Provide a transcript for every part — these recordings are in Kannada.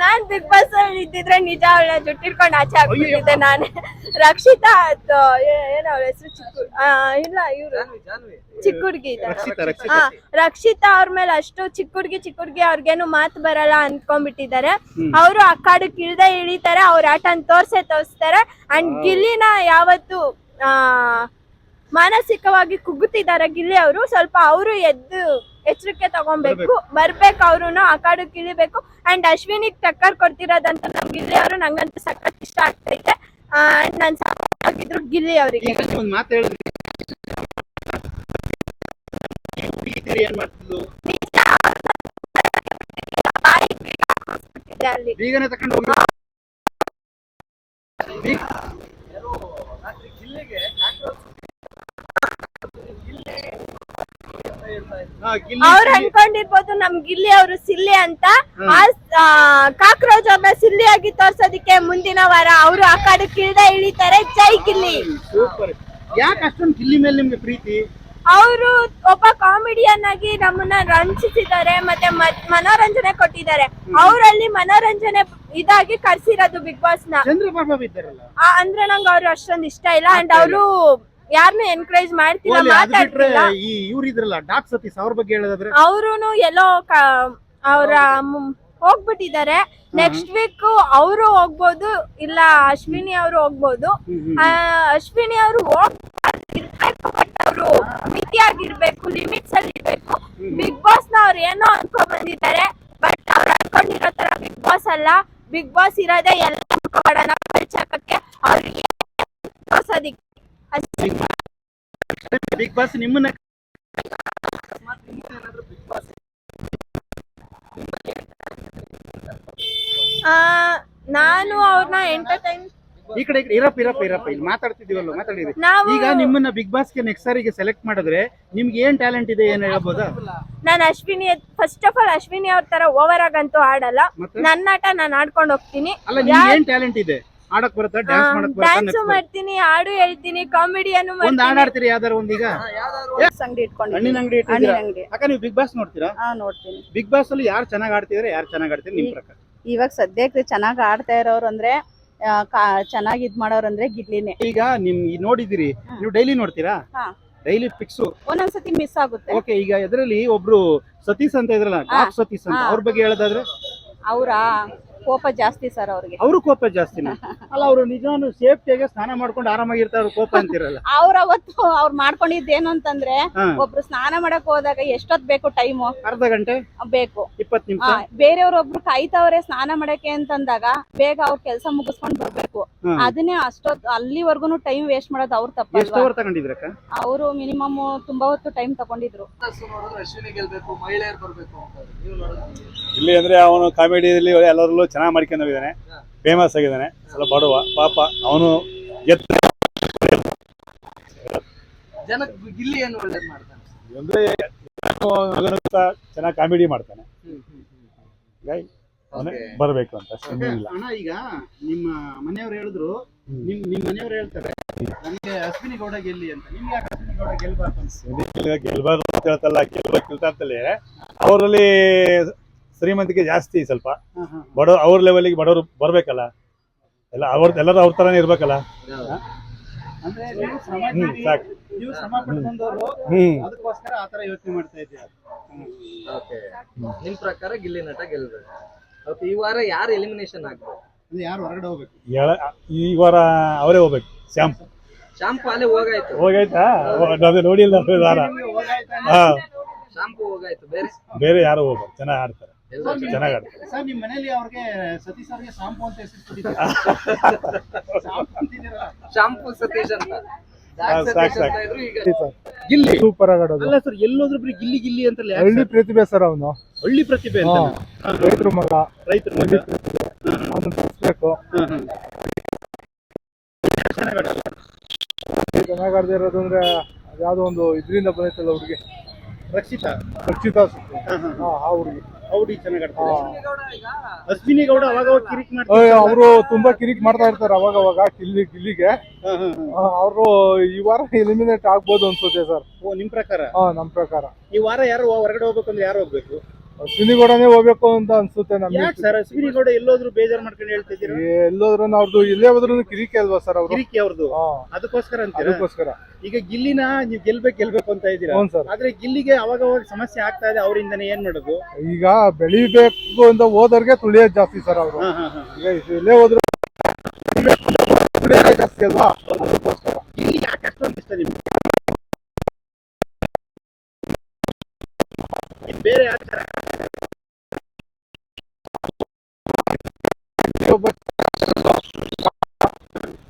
ನಾನ್ ಬಿಗ್ ಬಾಸ್ ಅಲ್ಲಿ ಇದ್ದಿದ್ರೆ ನಿಜ ಅವಳ ಜುಟ್ಟಿಡ್ಕೊಂಡು ಆಚೆ ಹಾಕ್ಬಿಟ್ಟಿದ್ದೆ ನಾನೇ. ರಕ್ಷಿತಾ ಅದು ಏನ ಅವಳ ಹೆಸರು ಚಿಕ್ಕ ಆ, ಇಲ್ಲ ಇವ್ರು. ಚಿಕ್ಕ ಹುಡ್ಗಿ ಇದಾರೆ. ರಕ್ಷಿತಾ ರಕ್ಷಿತಾ. ಹಾ ರಕ್ಷಿತಾ ಅವ್ರ ಮೇಲೆ ಅಷ್ಟು ಚಿಕ್ಕ ಹುಡ್ಗಿ ಚಿಕ್ಕ ಹುಡ್ಗಿ ಅವ್ರಿಗೇನು ಮಾತು ಬರಲ್ಲ ಅನ್ಕೊಂಡ್ಬಿಟ್ಟಿದ್ದಾರೆ. ಅವರು ಆ ಕಾಡಕ್ ಕಿಳ್ದೆ ಇಳಿತಾರೆ ಅವ್ರ ಆಟನ್ ತೋರ್ಸೆ ತೋರಿಸ್ತಾರೆ. ಅಂಡ್ ಗಿಲ್ಲಿನ ಯಾವತ್ತು ಆ ಮಾನಸಿಕವಾಗಿ ಕುಗ್ಗುತ್ತಿದ್ದಾರೆ ಗಿಲ್ಲಿ ಅವರು. ಸ್ವಲ್ಪ ಅವರು ಎದ್ದು ಎಚ್ಚರಿಕೆ ತಗೊಬೇಕು. ಬರ್ಬೇಕು. ಅವ್ರುನು ಆ ಕಾಡಕ್ ಇಳಿಬೇಕು ಅಂಡ್ ಅಶ್ವಿನಿಗ್ ಟಕ್ಕರ್ ಕೊಡ್ತಿರೋದಂತ ನಮ್ ಗಿಲ್ಲಿ ಅವರು ನಂಗಂತೂ ಸಖತ್ ಇಷ್ಟ ಆಗ್ತೈತೆ ಅಂಡ್ ನನ್ ಸಾಕಾಗಿದ್ರು ಗಿಲ್ಲಿ ಅವರಿಗೆ. ಒಂದ್ ಮಾತು ಹೇಳಿದ್ರಿ ಹುಡುಗಿತೀರಿ ಏನ್ ಮಾಡ್ತಿದ್ಲು? ಅಲ್ಲಿ. ಬೀಗನೆ ತಕೊಂಡು ಹೋಗಿ ಬೀಗ ಹಾ, ಗಿಲ್ಲಿ ಅವ್ರು ಅನ್ಕೊಂಡಿರ್ಬೋದು ನಮ್ ಗಿಲ್ಲಿ ಅವರು ಸಿಲ್ಲಿ ಅಂತ. ಆ ಕಾಕ್ರೋಚ್ ಅವ್ರನ್ನ ಸಿಲ್ಲಿ ಆಗಿ ತೋರ್ಸೋದಿಕ್ಕೆ ಮುಂದಿನ ವಾರ ಅವರು ಆ ಕಾಡು ಕಿಳ್ದ ಇಳಿತಾರೆ. ಜೈ ಗಿಲ್ಲಿ. ಸೂಪರ್. ಯಾಕೆ ಅಷ್ಟೊಂದು ಗಿಲ್ಲಿ ಮೇಲೆ ನಿಮ್ಗೆ ಪ್ರೀತಿ? ಅವರು ಒಬ್ಬ ಕಾಮಿಡಿಯನ್ ಆಗಿ ನಮ್ಮನ್ನ ರಂಜಿಸಿದ್ದಾರೆ ಮತ್ತೆ ಮನೋರಂಜನೆ ಕೊಟ್ಟಿದ್ದಾರೆ. ಅವರಲ್ಲಿ ಮನೋರಂಜನೆ ಇದಾಗಿ ಕರ್ಸಿರೋದು ಬಿಗ್ ಬಾಸ್ನ ಅಂದ್ರೆ ನಂಗೆ ಅವ್ರು ಅಷ್ಟೊಂದು ಇಷ್ಟ ಇಲ್ಲ. ಅಂಡ್ ಅವರು ಯಾರನ್ನೂ ಎನ್ಕರೇಜ್ ಮಾಡ್ತಿಲ್ಲ ಮಾತಾಡ್ತಿಲ್ಲ. ಈ ಇವ್ರು ಇದ್ರಲ್ಲ ಡಾಕ್ ಸತೀಶ್ ಅವ್ರ ಬಗ್ಗೆ ಹೇಳೋದಾದ್ರೆ? ಅವರುನು ಎಲ್ಲೋ ಅವರ ಹೋಗ್ಬಿಟ್ಟಿದ್ದಾರೆ. ನೆಕ್ಸ್ಟ್ ವೀಕ್ ಅವರು ಹೋಗ್ಬೋದು ಇಲ್ಲ ಅಶ್ವಿನಿ ಅವರು ಹೋಗ್ಬೋದು. ಅಶ್ವಿನಿ ಅವರು ಹೋಗ್ಬೇಕು ಬಟ್ ಅವರು ಮಿತಿಯಾಗಿರ್ಬೇಕು ಲಿಮಿಟ್ಸ್ ಅಲ್ಲಿ ಇರ್ಬೇಕು. ಬಿಗ್ ಬಾಸ್ನ ಅವ್ರು ಏನೋ ಅನ್ಕೊಂಡ್ ಬಂದಿದ್ದಾರೆ ಬಟ್ ಅವ್ರು ಅನ್ಕೊಂಡಿರೋ ತರ ಬಿಗ್ ಬಾಸ್ ಅಲ್ಲ. ಬಿಗ್ ಬಾಸ್ ಇರೋದೇ ಎಲ್ಲ ಮಾಡೋಣ ಅವ್ರಿಗೆ ಬಿಗ್ ಬಾಸ್ ನಿಮ್ಮನ್ನ ಆ, ನಾನು ಅವ್ರನ್ನ ಎಂಟರ್ಟೈನ್ ಈ ಕಡೆ ಈ ಕಡೆ ಇರಪ್ಪ ಇರಪ್ಪ ಇರಪ್ಪ. ಇಲ್ಲಿ ಮಾತಾಡ್ತಿದೀವಲ್ಲ ಮಾತಾಡಿರಿ. ನಾವು ಈಗ ನಿಮ್ಮನ್ನ ಬಿಗ್ ಬಾಸ್ಗೆ ನೆಕ್ಸ್ಟ್ ಸಾರಿಗೆ ಸೆಲೆಕ್ಟ್ ಮಾಡಿದ್ರೆ ನಿಮ್ಗೆ ಏನ್ ಟ್ಯಾಲೆಂಟ್ ಇದೆ ಏನ್ ಹೇಳ್ಬೋದಾ? ನಾನು Ashwini first of all Ashwini ಅವ್ರ ತರ ಓವರ್ ಆಗಂತೂ ಆಡಲ್ಲ. ಮತ್ತೆ? ನನ್ನ ಆಟ ನಾನು ಆಡ್ಕೊಂಡು ಹೋಗ್ತೀನಿ. ಅಲ್ಲ ನಿಮ್ಗೆ ಏನ್ ಟ್ಯಾಲೆಂಟ್ ಇದೆ? ಆಡಕ್ ಬರುತ್ತಾ ಡ್ಯಾನ್ಸ್ ಮಾಡಕ್ ಡ್ಯಾನ್ಸ್ ಬರುತ್ತಾ ಮಾಡ್ತೀನಿ ಹಾಡು ಹೇಳ್ತೀನಿ ಕಾಮಿಡಿಯನ್ನು ಒಂದ್ ಹಾಡ್ ಆಡ್ತೀರಿ ಯಾವ್ದಾರ ಒಂದೀಗ ಅಂಗಡಿ ಇಟ್ಕೊಂಡಿದ್ದೀನಿ. ಹಣ್ಣಿನ ಅಂಗಡಿ ಹಣ್ಣಿನ ಅಂಗಡಿ. ಅಕ್ಕ ನೀವು ಬಿಗ್ ಬಾಸ್ ನೋಡ್ತೀರಾ? ಹಾ ನೋಡ್ತೀನಿ. ಬಿಗ್ ಬಾಸ್ ಅಲ್ಲಿ ಯಾರು ಚೆನ್ನಾಗ್ ಆಡ್ತಿದ್ರೆ ಯಾರು ಚೆನ್ನಾಗ್ ಆಡ್ತೀರಿ ನಿಮ್ ಪ್ರಕಾರ? ಇವಾಗ ಸದ್ಯಕ್ಕೆ ಚೆನ್ನಾಗಿ ಆಡ್ತಾ ಇರೋರು ಅಂದ್ರೆ ಆ, ಕಾ- ಚೆನ್ನಾಗಿ ಇದ್ ಮಾಡೋರು ಅಂದ್ರೆ ಗಿಡ್ಲಿನೇ. ಈಗ ನಿಮ್ ಈ ನೋಡಿದಿರಿ ನೀವು ಡೈಲಿ ನೋಡ್ತೀರಾ? ಹಾ. ಡೈಲಿ ಫಿಕ್ಸ್ ಒಂದೊಂದ್ಸತಿ ಮಿಸ್ ಆಗುತ್ತೆ. ಓಕೆ ಈಗ ಎದ್ರಲ್ಲಿ ಒಬ್ರು ಸತೀಶ್ ಅಂತ ಇದ್ರಲ್ಲ ಟಾಪ್ ಸತೀಶ್ ಅಂತ ಹಾ. ಅವ್ರ ಬಗ್ಗೆ ಹೇಳೋದಾದ್ರೆ? ಅವರ? ಕೋಪ ಜಾಸ್ತಿ ಸರ್ ಅವ್ರಿಗೆ. ಅವರು ಕೋಪ ಜಾಸ್ತಿ ಅಲ್ಲ ಅವರು ನಿಜವನ್ನು ಸೇಫ್ಟಿಯಾಗಿ ಸ್ನಾನ ಮಾಡ್ಕೊಂಡು ಆರಾಮಾಗಿರ್ತಾರ ಕೋಪ ಅಂತಿರಲ್ಲ. ಅವ್ರ ಅವತ್ತು ಅವ್ರು ಮಾಡ್ಕೊಂಡಿದ್ದೇನು ಅಂತಂದ್ರೆ ಹಾ. ಒಬ್ರು ಸ್ನಾನ ಮಾಡಕ್ ಹೋದಾಗ ಎಷ್ಟೊತ್ ಬೇಕು ಟೈಮು ಅರ್ಧ ಗಂಟೆ? ಬೇಕು. ಇಪ್ಪತ್ ನಿಮಿಷ? ಬೇರೆಯವ್ರೊಬ್ರು ಕಾಯ್ತಾವ್ರೆ ಸ್ನಾನ ಮಾಡಕ್ಕೆ ಅಂತಂದಾಗ ಬೇಗ ಅವ್ರ ಕೆಲಸ ಮುಗಿಸ್ಕೊಂಡ್ ಬರ್ಬೇಕು. ಅದನ್ನೇ ಅಷ್ಟೊತ್ ಅಲ್ಲಿವರೆಗೂ ಟೈಮ್ ವೇಸ್ಟ್ ಮಾಡೋದು ಅವ್ರ ಎಷ್ಟು ತಪ್ಪಲ್ವಾ ಅವರ್ ತಗೊಂಡಿದ್ರಕ್ಕ ಅವರು ಮಿನಿಮಮ್ ತುಂಬಾ ಹೊತ್ತು ಟೈಮ್ ತಗೊಂಡಿದ್ರು. ನೋಡಿದ್ರೆ ಅಶ್ವಿನಿ ಗೆಲ್ಬೇಕು ಮಹಿಳೆಯರು ಬರ್ಬೇಕು ಅಂತ. ನೀವು ನೋಡಿದ್ರೆ? ಇಲ್ಲಿ ಅಂದ್ರೆ ಅವನು ಕಾಮಿಡಿಯಲ್ಲಿ ಎಲ್ಲರಲ್ಲೂ ಚೆನ್ನಾಗಿ ಮಾಡ್ಕೊಂಡಿದ್ದಾನೆ ಫೇಮಸ್ ಆಗಿದ್ದಾನೆ ಸ್ವಲ್ಪ ಬಡವ ಪಾಪ ಅವನು ಜನಕ್ಕೆ ಗಿಲ್ಲಿ ಏನು ಒಳ್ಳೇದ್ ಮಾಡ್ತಾನೆ? ಅಂದ್ರೆ ಚೆನ್ನಾಗಿ ಕಾಮಿಡಿ ಮಾಡ್ತಾನೆ. ಬರಬೇಕು ಅಂತ ಅಣ್ಣ ಈಗ ನಿಮ್ಮ ಮನೆಯವ್ರು ಹೇಳಿದ್ರು ನಿಮ್ ನಿಮ್ ಮನೆಯವ್ರು ಹೇಳ್ತಾರೆ ನನಗೆ ಅಶ್ವಿನಿ ಗೌಡ ಗೆಲ್ಲಿ ಅಂತ. ನಿಮ್ಗೆ ಯಾಕೆ ಅಶ್ವಿನಿ ಗೌಡ ಗೆಲ್ಬಾರ್ದು ಅಂತ? ಗೆಲ್ಬಾರ್ದು ಅಂತ ಹೇಳ್ತಲ್ಲ ಗೆಲ್ಬೇಕಿಲ್ತ ಅಂತಲೇ. ಅವರಲ್ಲಿ ಶ್ರೀಮಂತಿಕೆ ಜಾಸ್ತಿ ಸ್ವಲ್ಪ. ಬಡ ಅವ್ರ ಲೆವೆಲ್ಗೆ ಬಡವರು ಬರ್ಬೇಕಲ್ಲ. ಎಲ್ಲ ಅವ್ರ ಎಲ್ಲರೂ ಅವ್ರ ತರಾನೇ ಇರ್ಬೇಕಲ್ಲ. ಅಂದ್ರೆ ನೀವು ಶ್ರಮ ಹ್ಮ್ ಸಾಕು. ನೀವು ಶ್ರಮ ಪಡ್ಕೊಂಡವ್ರು ಹ್ಮ್. ಅದಕ್ಕೋಸ್ಕರ ಆತರ ಯೋಚನೆ ಮಾಡ್ತಾ ಇದ್ದೀರಾ? ಓಕೆ. ನಿಮ್ ಪ್ರಕಾರ ಗಿಲ್ಲಿ ನಟ ಗೆಲ್ಬೇಕು? ಓಕೆ ಈ ವಾರ ಯಾರು ಎಲಿಮಿನೇಷನ್ ಆಗ್ಬೇಕು? ಅಂದ್ರೆ ಯಾರು ಹೊರಗಡೆ ಹೋಗ್ಬೇಕು? ಎಳ- ಈ ವಾರ ಅವರೇ ಹೋಗ್ಬೇಕು ಶ್ಯಾಂಪ್. ಶಾಂಪು ಅಲ್ಲೇ ಹೋಗಾಯ್ತು. ಹೋಗೈತಾ ಅದೇ ನೋಡಿಲ್ಲ ಈ ವಾರ. ಹಾ. ಶಾಂಪು ಹೋಗಾಯ್ತು. ಬೇರೆ ಬೇರೆ ಯಾರು ಹೋಗ್ಬೇಕು ಚೆನ್ನಾಗಿ ಆಡ್ತಾರೆ. ಚೆನ್ನಾಗಿ ಆಡ್ತಾರೆ ಸರ್ ನಿಮ್ ಮನೇಲಿ ಅವ್ರಿಗೆ ಸತೀಶ್ ಅವ್ರಿಗೆ ಶಾಂಪು ಅಂತ ಹೆಸರು ಕೊಟ್ಟಿದ್ದೀರಾ? ಶಾಂಪು ಸತೀಶ್ ಅಂತ. ಅಂತ ಗಿಲ್ಲಿ. ಸೂಪರ್ ಆಗಿ ಅಲ್ಲ ಸರ್ ಎಲ್ಲೋದ್ರು ಬರೀ ಗಿಲ್ಲಿ ಗಿಲ್ಲಿ ಅಂತಲ್ಲ ಯಾಕೆ ಹಳ್ಳಿ ಪ್ರತಿಭೆ ಸರ್ ಅವನು. ಹಳ್ಳಿ ಪ್ರತಿಭೆ ಅಂತ ರೈತರ ಮಗ. ರೈತರ ಮಗ. ಚೆನ್ನಾಗಿ ಆಡದೇ ಇರೋದು ಅಂದ್ರೆ ಯಾವ್ದೋ ಒಂದು ಇದರಿಂದ ಬಂದೈತಲ್ಲ ಹುಡುಗಿ. ರಕ್ಷಿತಾ? ರಕ್ಷಿತಾ ಹಾ, ಹಾ. ಹಾ ಆ ಹುಡುಗಿ. ಹೌಡಿ ಚೆನ್ನಾಗಿ ಆಡ್ತಾರೆ ಅಶ್ವಿನಿ ಗೌಡ ಅವಾಗ ಅವಾಗ ಕಿರಿಕ್ ಮಾಡ್ತಾರೆ ಅವರು ತುಂಬಾ ಕಿರಿಕ್ ಮಾಡ್ತಾ ಇರ್ತಾರೆ ಅವಾಗ ಅವಾಗ ಗಿಲ್ಲಿ ಗಿಲ್ಲಿಗೆ. ಅವರು ಈ ವಾರ ಎಲಿಮಿನೇಟ್ ಆಗ್ಬೋದು ಅನ್ಸುತ್ತೆ ಸರ್. ಓ ನಿಮ್ ಪ್ರಕಾರ? ಹಾ ನಮ್ ಪ್ರಕಾರ. ಈ ವಾರ ಯಾರು ಹೊರಗಡೆ ಹೋಗ್ಬೇಕು ಅಂದ್ರೆ ಯಾರು ಹೋಗ್ಬೇಕು? ಅಶ್ವಿನಿ ಗೌಡನೇ ಹೋಗ್ಬೇಕು ಅಂತ ಅನ್ಸುತ್ತೆ ನಮ್ಗೆ. ಯಾಕೆ ಸರ್? ಎಲ್ಲೋದ್ರು ಬೇಜಾರ್ ಮಾಡ್ಕೊಂಡು ಹೇಳ್ತಿದ್ದೀರಾ ಎಲ್ಲೋದ್ರು ಅವ್ರದ್ದು ಇಲ್ಲೇ ಹೋದ್ರು ಕಿರಿಕೆ ಅಲ್ವಾ ಸರ್ ಅವರು? ಕಿರಿಕಿ ಅವ್ರದ್ದು ಹಾ. ಅದಕ್ಕೋಸ್ಕರ ಅಂತೀರಾ? ಅದಕ್ಕೋಸ್ಕರ. ಈಗ ಗಿಲ್ಲಿನ ನೀವು ಗೆಲ್ಬೇಕು ಗೆಲ್ಬೇಕು ಅಂತ ಇದ್ದೀರಾ? ಹ್ಞೂ ಸರ್. ಆದ್ರೆ ಗಿಲ್ಲಿಗೆ ಅವಾಗ ಅವಾಗ ಸಮಸ್ಯೆ ಆಗ್ತಾ ಇದೆ ಅವರಿಂದನೇ ಏನ್ ಮಾಡೋದು? ಈಗ ಬೆಳಿಬೇಕು ಅಂತ ಹೋದವ್ರಿಗೆ ತುಳಿಯೋದು ಜಾಸ್ತಿ ಸರ್ ಅವರು. ಹಾ, ಹಾ, ಹಾ. ಈಗ ಇಲ್ಲೇ ಹೋದ್ರು ತುಳಿಯೋದೇ ಜಾಸ್ತಿ ಅಲ್ವಾ? ಅದಕ್ಕೋಸ್ಕರ ಗಿಲ್ಲಿ ಯಾಕೆ ಅಷ್ಟೊಂದು ಇಷ್ಟ ನಿಮ್ಗೆ? ಬೇರೆ ಯಾರು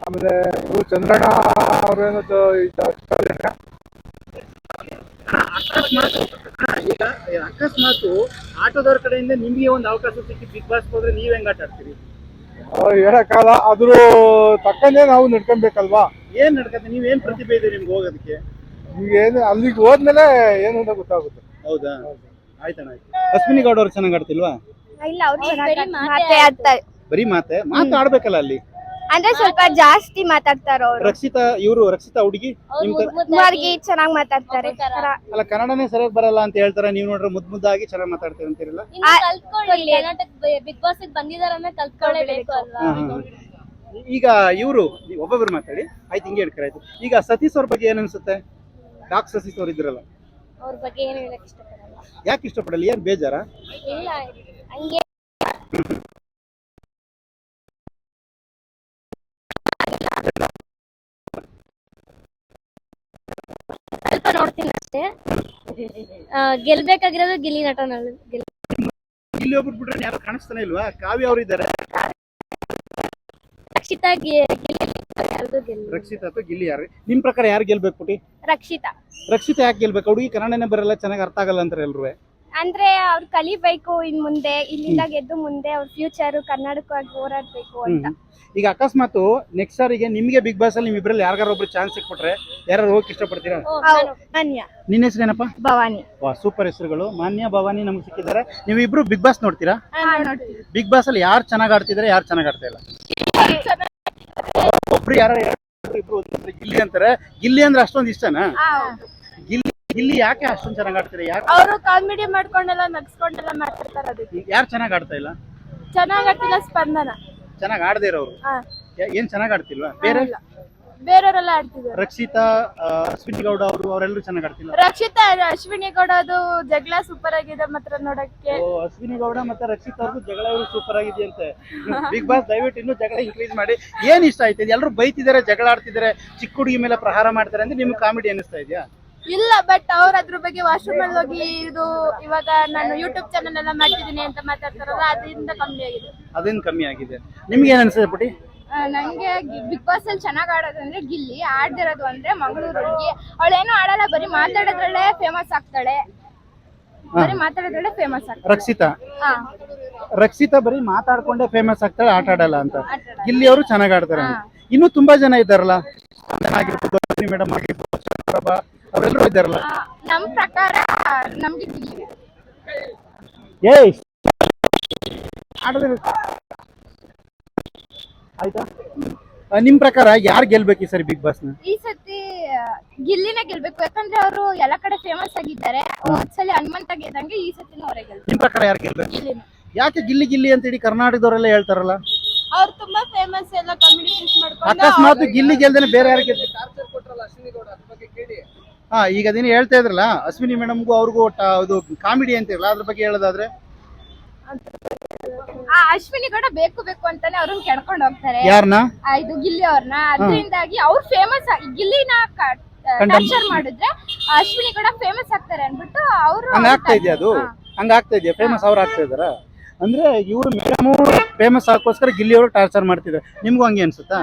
ಆಮೇಲೆ ಇವ್ರು ಚಂದ್ರಣ್ಣ ಅವ್ರೇನೋ ಅಕಸ್ಮಾತ್ ಹಾ, ಈಗ ಅಕಸ್ಮಾತ್ ಆಟೋದವ್ರ ಕಡೆಯಿಂದ ನಿಮಗೆ ಒಂದು ಅವಕಾಶ ಸಿಕ್ಕಿ ಬಿಗ್ ಬಾಸ್ ಹೋದ್ರೆ ನೀವ್ ಹೆಂಗ್ ಆಟ ಆಡ್ತೀರಿ? ಹೇಳಕ್ಕಾಗಲ್ಲ ಆದ್ರೂ ತಕ್ಕಂಗೆ ನಾವು ನಡ್ಕೊಬೇಕಲ್ವಾ? ಏನ್ ನಡ್ಕತ್ತೆ? ನೀವ್ ಏನ್ ಪ್ರತಿಭೆ ಇದೆ ನಿಮ್ಗೆ ಹೋಗೋದಕ್ಕೆ? ಏನು ಅಲ್ಲಿಗೆ ಹೋದ್ಮೇಲೆ ಏನು ಅಂತ ಗೊತ್ತಾಗುತ್ತೆ. ಹೌದಾ? ಆಯ್ತಣ್ಣ ಆಯ್ತು. ಅಶ್ವಿನಿ ಗೌಡ ಅವ್ರು ಚೆನ್ನಾಗಿ ಆಡ್ತಿಲ್ವಾ? ಇಲ್ಲ ಅವ್ರು ಚೆನ್ನಾಗಿ ಆಡ್ತಾರೆ ಬರೀ ಮಾತೆ ಮಾತಾಡ್ಬೇಕಲ್ಲ ಅಲ್ಲಿ. ಅಂದ್ರೆ ಸ್ವಲ್ಪ ಜಾಸ್ತಿ ಮಾತಾಡ್ತಾರ ಅವ್ರು. ರಕ್ಷಿತಾ ಇವರು ರಕ್ಷಿತಾ ಹುಡುಗಿ ನಿಮ್ ಚೆನ್ನಾಗಿ ಚೆನ್ನಾಗ್ ಮಾತಾಡ್ತಾರೆ. ಅಲ್ಲ ಕನ್ನಡನೇ ಸರಿಯಾಗಿ ಬರಲ್ಲ ಅಂತ ಹೇಳ್ತಾರೆ? ನೀವು ನೋಡ್ರೆ ಮುದ್ ಮುದ್ದಾಗಿ ಚೆನ್ನಾಗಿ ಮಾತಾಡ್ತೀರಿ ಅಂತೀರಲ್ಲ? ಆ- ಕಲ್ತ್ಕೊಳ್ಳಿ ಕರ್ನಾಟಕ ಬಿಗ್ ಬಾಸ್ ಬಂದಿದಾರೆ ಕಲ್ತ್ಕೊಳ್ಳೇಬೇಕು ಅಲ್ವಾ? ಹಾ, ಹಾ. ಈಗ ಇವರು ಒಬ್ಬೊಬ್ರು ಮಾತಾಡಿ. ಆಯ್ತು ಹಿಂಗೆ ಹೇಳ್ಕರ ಆಯ್ತು. ಈಗ ಸತೀಶ್ ಅವ್ರ ಬಗ್ಗೆ ಏನ್ ಅನ್ಸುತ್ತೆ? ಡಾಕ್ ಸತೀಶ್ ಅವ್ರ ಇದ್ರಲ್ಲ. ಅವ್ರ ಬಗ್ಗೆ ಏನು ಹೇಳಕ್ ಇಷ್ಟಪಡಲ್ಲ. ಯಾಕೆ ಇಷ್ಟಪಡಲ್ಲ? ಏನ್ ಬೇಜಾರ? ಇಲ್ಲ. ಹಂಗೆ ಅಷ್ಟೇ ಆ, ಗೆಲ್ಬೇಕಾಗಿರೋದು ಗಿಲ್ಲಿ ನಟನಲ್ಲಿ ಗೆಲ್ ಇಲ್ಲಿ ಒಬ್ರು ಬಿಟ್ರೆ ಯಾರು ಕಾಣಿಸ್ತಾನೆ ಇಲ್ವಾ? ಕಾವ್ಯ ಅವ್ರು ಇದ್ದಾರೆ. ರಕ್ಷಿತಾ ಗಿ- ಗಿಲ್ಲಿ. ಯಾರ್ದು ರಕ್ಷಿತಾ ಅಥವಾ ಗಿಲ್ಲಿ ಯಾರು? ನಿಮ್ ಪ್ರಕಾರ ಯಾರು ಗೆಲ್ಬೇಕು ಪುಟಿ? ರಕ್ಷಿತಾ. ರಕ್ಷಿತಾ ಯಾಕೆ ಗೆಲ್ಬೇಕು? ಹುಡುಗಿ ಕನ್ನಡನೇ ಬರಲ್ಲ ಚೆನ್ನಾಗಿ ಅರ್ಥ ಆಗಲ್ಲ ಅಂತಾರೆ ಎಲ್ರು ಅಂದ್ರೆ ಅವ್ರು ಕಲಿಬೇಕು ಇನ್ ಮುಂದೆ ಇಲ್ಲಿಂದ ಗೆದ್ದು ಮುಂದೆ ಅವ್ರ ಫ್ಯೂಚರ್ ಕನ್ನಡಕ್ಕಾಗಿ ಹೋರಾಡ್ಬೇಕು ಅಂತ. ಈಗ ಅಕಸ್ಮಾತ್ ನೆಕ್ಸ್ಟ್ ಸಾರಿಗೆ ನಿಮ್ಗೆ ಬಿಗ್ ಬಾಸ್ ಅಲ್ಲಿ ನಿಮ್ಮಿಬ್ರಲ್ಲಿ ಯಾರಿಗಾರ ಒಬ್ರು ಚಾನ್ಸ್ ಸಿಕ್ಬಿಟ್ರೆ ಯಾರು ಹೋಗಕ್ ಇಷ್ಟಪಡ್ತೀರಾ? ಹೌದು, ನಾನು- ಮಾನ್ಯ. ನಿನ್ನ ಹೆಸರೇನಪ್ಪ ಭವಾನಿ. ವಾ ಸೂಪರ್ ಹೆಸರುಗಳು. ಮಾನ್ಯ ಭವಾನಿ ನಮ್ಗೆ ಸಿಕ್ಕಿದ್ದಾರೆ. ನೀವು ಇಬ್ರು ಬಿಗ್ ಬಾಸ್ ನೋಡ್ತೀರಾ ನೋಡ್ತೀವಿ. ಬಿಗ್ ಬಾಸ್ ಅಲ್ಲಿ ಯಾರು ಚೆನ್ನಾಗಿ ಆಡ್ತಿದ್ರೆ ಯಾರು ಚೆನ್ನಾಗಿ ಆಡ್ತಾ ಇಲ್ಲ? ಒಬ್ರು ಯಾರು ಇಬ್ರು ಗಿಲ್ಲಿ ಅಂತಾರೆ. ಗಿಲ್ಲಿ ಅಂದ್ರೆ ಅಷ್ಟೊಂದು ಇಷ್ಟನಾ? ಗಿಲ್ಲಿ ಯಾಕೆ ಅಷ್ಟೊಂದು ಚೆನ್ನಾಗಿ ಆಡ್ತಾರೆ? ಯಾಕೆ? ಅವರು ಕಾಮಿಡಿ ಮಾಡ್ಕೊಂಡೆಲ್ಲ ನಗ್ಸ್ಕೊಂಡೆಲ್ಲ ಮಾಡ್ತಿರ್ತಾರೆ ಅದಕ್ಕೆ. ಯಾರು ಚೆನ್ನಾಗಿ ಆಡ್ತಾ ಇಲ್ಲ? ಚೆನ್ನಾಗಿ ಆಡ್ತಿಲ್ಲ ಸ್ಪಂದನ. ಚೆನ್ನಾಗಿ ಆಡದೇ ಇರೋರು? ಹಾ. ಏನ್ ಚೆನ್ನಾಗಿ ಆಡ್ತಿಲ್ವಾ? ಬೇರೆ? ಬೇರೆಯವರೆಲ್ಲ ಆಡ್ತಿದ್ದಾರೆ. ರಕ್ಷಿತಾ ಆ, ಅಶ್ವಿನಿ ಗೌಡ ಅವರು ಅವರೆಲ್ಲರೂ ಚೆನ್ನಾಗಿ ಆಡ್ತಿಲ್ಲ ರಕ್ಷಿತಾ ಅಶ್ವಿನಿ ಗೌಡ ಅದು ಜಗಳ ಸೂಪರ್ ಆಗಿದೆ ಮಾತ್ರ ನೋಡಕ್ಕೆ. ಓ ಅಶ್ವಿನಿ ಗೌಡ ಮತ್ತೆ ರಕ್ಷಿತಾ ಅವ್ರದ್ದು ಜಗಳ ಸೂಪರ್ ಆಗಿದೆಯಂತೆ. ಬಿಗ್ ಬಾಸ್ ದಯವಿಟ್ಟು ಇನ್ನೂ ಜಗಳ ಇನ್ಕ್ರೀಸ್ ಮಾಡಿ. ಏನ್ ಇಷ್ಟ ಆಯ್ತು? ಎಲ್ಲರೂ ಬೈತಿದ್ದಾರೆ ಜಗಳ ಆಡ್ತಿದ್ದಾರೆ ಚಿಕ್ಕ ಹುಡುಗಿ ಮೇಲೆ ಪ್ರಹಾರ ಮಾಡ್ತಾರೆ ಅಂದ್ರೆ ನಿಮ್ಗೆ ಕಾಮಿಡಿ ಅನಿಸ್ತಾ ಇದೆಯಾ? ಇಲ್ಲ ಬಟ್ ಅವ್ರ ಅದ್ರ ಬಗ್ಗೆ ವಾಶ್ರೂಮ್ ಅಲ್ಲಿ ಹೋಗಿ ಇದು ಇವಾಗ ನಾನು ಯೂಟ್ಯೂಬ್ ಚಾನಲ್ ಎಲ್ಲ ಮಾಡ್ತಿದ್ದೀನಿ ಅಂತ ಮಾತಾಡ್ತಾರಲ್ಲ ಅದರಿಂದ ಕಮ್ಮಿ ಆಗಿದೆ. ಅದೇನು ಕಮ್ಮಿ ಆಗಿದೆ. ನಿಮ್ಗೆ ಏನ್ ಅನ್ಸುತ್ತೆ ಪುಟಿ ನಂಗೆ ಬಿಗ್ ಬಾಸ್ ಅಲ್ಲಿ ಚೆನ್ನಾಗ್ ಆಡೋದಂದ್ರೆ ಗಿಲ್ಲಿ ಆಡ್ದಿರೋದು ಅಂದ್ರೆ ಮಂಗಳೂರು ಹುಡುಗಿ. ಅವಳೇನು ಆಡಲ್ಲ ಬರೀ ಮಾತಾಡೋದ್ರಲ್ಲೇ ಫೇಮಸ್ ಆಗ್ತಾಳೆ. ಬರೀ ಮಾತಾಡೋದ್ರಲ್ಲೇ ಫೇಮಸ್ ಆಗ್ತಾಳೆ. ರಕ್ಷಿತಾ? ಹಾ. ರಕ್ಷಿತಾ ಬರೀ ಮಾತಾಡ್ಕೊಂಡೇ ಫೇಮಸ್ ಆಗ್ತಾಳೆ ಆಟ ಆಡಲ್ಲ ಅಂತ. ಗಿಲ್ಲಿ ಅವರು ಚೆನ್ನಾಗಿ ಆಡ್ತಾರೆ ಇನ್ನು ಇನ್ನೂ ತುಂಬಾ ಜನ ಇದ್ದಾರಲ್ಲ? ಆಗಿರ್ಬೋದು ಮೇಡಮ್ ಆಗಿರ್ಬೋದು. ಅವರೆಲ್ಲರೂ ಇದ್ದಾರಲ್ಲ? ನಮ್ ಪ್ರಕಾರ ನಮ್ಗೆ ಏಯ್! ಆಯ್ತಾ? ಆ, ನಿಮ್ ಪ್ರಕಾರ ಯಾರು ಗೆಲ್ಬೇಕು ಈ ಸರಿ ಬಿಗ್ ಬಾಸ್ನ ಈ ಸತಿ ಗಿಲ್ಲಿನ ಗೆಲ್ಬೇಕು. ಯಾಕಂದ್ರೆ ಅವರು ಎಲ್ಲ ಕಡೆ ಫೇಮಸ್ ಆಗಿದ್ದಾರೆ. ಒಂದ್ಸಲಿ ಹನುಮಂತ ಗೆದ್ದಂಗೆ ಈ ಸತಿನೂ ಅವರೇ ಗೆಲ್ಬೇಕು. ನಿಮ್ ಪ್ರಕಾರ ಯಾರು ಗೆಲ್ಬೇಕು? ಗಿಲ್ಲಿನೇ. ಯಾಕೆ ಗಿಲ್ಲಿ ಗಿಲ್ಲಿ ಅಂತ ಇಡೀ ಕರ್ನಾಟಕದವರೆಲ್ಲ ಹೇಳ್ತಾರಲ್ಲ? ಅವ್ರು ತುಂಬಾ ಫೇಮಸ್ ಎಲ್ಲ ಫಿಶ್ ಮಾಡ್ಕೊಂಡು ಅಕಸ್ಮಾತ್ ಗಿಲ್ಲಿ ಗೆಲ್ದೇನೆ ಬೇರೆ ಯಾರು ಗೆಲ್ಬೇಕು? ಹಾ ಈಗ ಅದೇನು ಹೇಳ್ತಾ ಇದ್ರಲ್ಲ ಅಶ್ವಿನಿ ಮೇಡಮ್ಗೂ ಅವ್ರಿಗೂ ಒಟ್ಟ ಅದು ಕಾಮಿಡಿ ಅಂತಿರಲ್ಲ ಅದ್ರ ಬಗ್ಗೆ ಹೇಳೋದಾದ್ರೆ? ಆ ಅಶ್ವಿನಿ ಕೂಡ ಬೇಕು ಬೇಕು ಅಂತಾನೆ ಅವ್ರನ್ನ ಕೆಡ್ಕೊಂಡು ಹೋಗ್ತಾರೆ. ಯಾರನ್ನ ಆ, ಇದು ಗಿಲ್ಲಿ ಅವ್ರನ್ನ. ಅದರಿಂದಾಗಿ ಅವ್ರು ಫೇಮಸ್ ಗಿಲ್ಲಿನ ಟಾರ್ಚರ್ ಮಾಡಿದ್ರೆ ಆ ಅಶ್ವಿನಿ ಕೂಡ ಫೇಮಸ್ ಆಗ್ತಾರೆ ಅಂದ್ಬಿಟ್ಟು ಅವರು ಹಂಗ ಆಗ್ತಾ ಇದೆಯಾ ಅದು? ಹಂಗ ಆಗ್ತಾ ಇದೆಯಾ? ಫೇಮಸ್ ಅವ್ರು ಆಗ್ತಾ ಇದಾರ ಅಂದ್ರೆ ಇವರು ಮೇಡಮ್ ಫೇಮಸ್ ಆಗೋಸ್ಕರ ಗಿಲ್ಲಿ ಅವರು ಟಾರ್ಚರ್ ಮಾಡ್ತಿದ್ದಾರೆ. ನಿಮ್ಗೂ ಹಂಗೆ ಅನ್ಸುತ್ತಾ?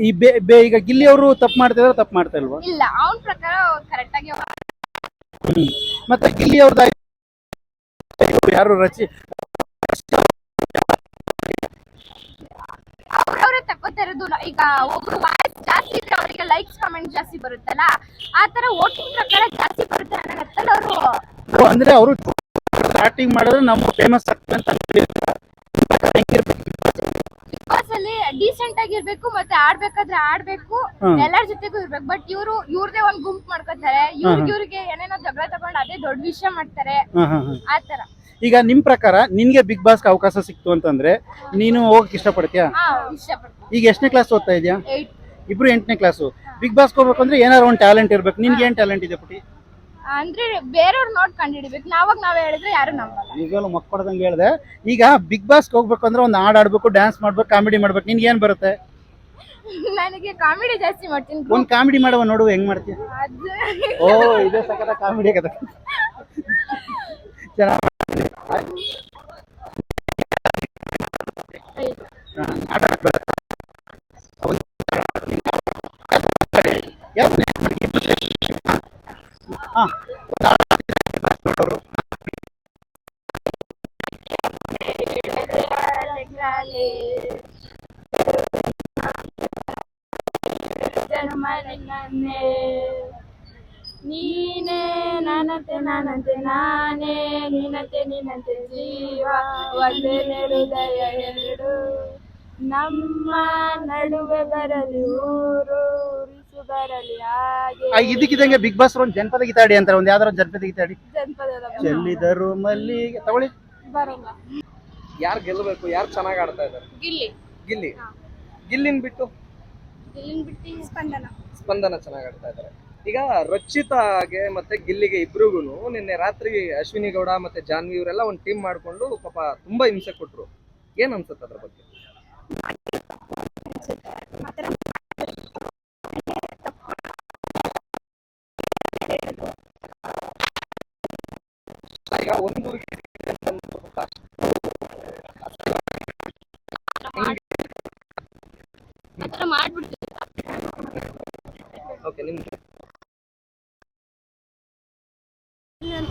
ಈ ಬೇ ಬೇ- ಈಗ ಗಿಲ್ಲಿ ಅವರು ತಪ್ಪು ಮಾಡ್ತಿದಾರೆ ತಪ್ಪು ಮಾಡ್ತಾ ಇಲ್ವಾ ಇಲ್ಲ ಅವನ ಪ್ರಕಾರ ಕರೆಕ್ಟ್ ಆಗಿ ಮತ್ತೆ ಗಿಲ್ಲಿ ಅವ್ರದ್ದು ಯಾರು ರಚಿ ಅವ್ರೇ ತಕ್ಕೋತಾ ಇರೋದು ನ- ಈಗ ಒಬ್ರು ವಾಯ್ಸ್ ಜಾಸ್ತಿ ಇದ್ರೆ ಅವರಿಗೆ ಲೈಕ್ಸ್ ಕಮೆಂಟ್ ಜಾಸ್ತಿ ಬರುತ್ತಲ್ಲ ಆ ತರ ವೋಟಿಂಗ್ ಪ್ರಕಾರ ಜಾಸ್ತಿ ಬರುತ್ತೆ ಅನ್ನೋದಲ್ಲ ಅವರು ಅಂದ್ರೆ ಅವರು ಸ್ಟಾರ್ಟಿಂಗ್ ಮಾಡಿದ್ರೆ ನಮ್ಮ ಫೇಮಸ್ ಆಗ್ತದೆ ಅಂತ ಅನ್ಕೊಂಡಿರ್ತಾರೆ. ಅಲ್ಲಿ ಡೀಸೆಂಟ್ ಆಗಿರ್ಬೇಕು ಮತ್ತೆ ಆಡ್ಬೇಕಾದ್ರೆ ಆಡ್ಬೇಕು ಎಲ್ಲರ ಜೊತೆಗೂ ಇರ್ಬೇಕು. ಬಟ್ ಇವರು ಇವ್ರದೇ ಒಂದ್ ಗುಂಪು ಮಾಡ್ಕೊತಾರೆ. ಇವ್ರಿಗೆ ಇವ್ರಿಗೆ ಏನೇನೋ ಜಗಳ ತಗೊಂಡು ಅದೇ ದೊಡ್ಡ ವಿಷಯ ಮಾಡ್ತಾರೆ. ಹಾ ಹಾ ಹಾ. ಆ ತರ ಈಗ ನಿಮ್ ಪ್ರಕಾರ ನಿನ್ಗೆ ಬಿಗ್ ಬಾಸ್ ಅವಕಾಶ ಸಿಕ್ತು ಅಂತಂದ್ರೆ ನೀನು ಹೋಗಕ್ ಇಷ್ಟಪಡ್ತೀಯಾ? ಈಗ ಎಷ್ಟನೇ ಕ್ಲಾಸ್ ಓದ್ತಾ ಇದೆಯಾ. ಇಬ್ರು ಎಂಟನೇ ಕ್ಲಾಸು ಬಿಗ್ ಬಾಸ್ ಹೋಗ್ಬೇಕು ಅಂದ್ರೆ ಏನಾದ್ರು ಒಂದು ಟ್ಯಾಲೆಂಟ್ ಇರ್ಬೇಕು. ನಿನ್ಗೆ ಏನ್ ಟ್ಯಾಲೆಂಟ್ ಇದೆ ಪುಟಿ ಅಂದ್ರೆ ಬೇರೆಯವ್ರು ನೋಡ್ ಕಂಡಿಡಿಬೇಕು. ನಾವಾಗ ನಾವ್ ಹೇಳಿದ್ರೆ ಯಾರು ನಂಬಲ್ಲ. ಈಗಲೂ ಮಕ್ಕಳ್ದಂಗೆ ಹೇಳ್ದೆ. ಈಗ ಬಿಗ್ ಬಾಸ್ಗೆ ಹೋಗ್ಬೇಕು ಅಂದ್ರೆ ಒಂದು ಹಾಡು ಆಡ್ಬೇಕು ಡ್ಯಾನ್ಸ್ ಮಾಡ್ಬೇಕು ಕಾಮಿಡಿ ಮಾಡ್ಬೇಕು. ನಿನ್ಗೆ ಏನ್ ಬರುತ್ತೆ? ನನಗೆ ಕಾಮಿಡಿ ಜಾಸ್ತಿ ಮಾಡ್ತೀನಿ ಒಂದ್ ಕಾಮಿಡಿ ಮಾಡುವ ನೋಡುವ ಹೆಂಗ್ ಮಾಡ್ತೀನಿ ಅದು. ಓ ಇದೇ ಸಕದ ಕಾಮಿಡಿ ಕದ ಚೆನ್ನಾಗಿ ನೀನೇ ನಾನಂತೆ ನಾನಂತೆ ನಾನೇ ನೀನಂತೆ ನೀನಂತೆ ಜೀವ. ಒಂದೇ ಹೃದಯ ಎರಡು. ನಮ್ಮ ನಡುವೆ ಬರಲಿ ಊರು. ಬರಲಿ ಹಾಗೆ ಇದಕ್ಕಿದಂಗೆ ಬಿಗ್ ಬಾಸ್ ಒಂದು ಜನಪದ ಗೀತಾಡಿ ಅಂತಾರೆ ಒಂದು ಯಾವ್ದಾರ ಜನಪದ ಗೀತಾಡಿ ಚೆಲ್ಲಿದರು ಮಲ್ಲಿಗೆ ತಗೊಳ್ಳಿ. ಬರಲ್ಲ ಯಾರು ಗೆಲ್ಲಬೇಕು ಯಾರು ಚೆನ್ನಾಗಿ ಆಡ್ತಾ ಇದ್ದಾರೆ? ಗಿಲ್ಲಿ. ಗಿಲ್ಲಿ. ಗಿಲ್ಲಿನ್ ಬಿಟ್ಟು? ಗಿಲ್ಲಿನ್ ಬಿಟ್ಟು ಸ್ಪಂದನ. ಸ್ಪಂದನ ಚೆನ್ನಾಗಿ ಆಡ್ತಾ ಇದ್ದಾರೆ. ಈಗ ರಕ್ಷಿತಾಗೆ ಮತ್ತೆ ಗಿಲ್ಲಿಗೆ ಇಬ್ರಿಗೂ ನಿನ್ನೆ ರಾತ್ರಿ ಅಶ್ವಿನಿ ಗೌಡ ಮತ್ತೆ ಜಾನ್ವಿ ಇವರೆಲ್ಲ ಒಂದು ಟೀಮ್ ಮಾಡ್ಕೊಂಡು ಪಾಪ ತುಂಬಾ ಹಿಂಸೆ ಕೊಟ್ರು. ಏನ್ ಅನ್ಸುತ್ತೆ ಅದ್ರ ಬಗ್ಗೆ? ಈಗ ಒಂದು ಮಾಡ್ಬಿಡ್ತೀವಿ ಓಕೆ ನಿಮ್ಗೆ?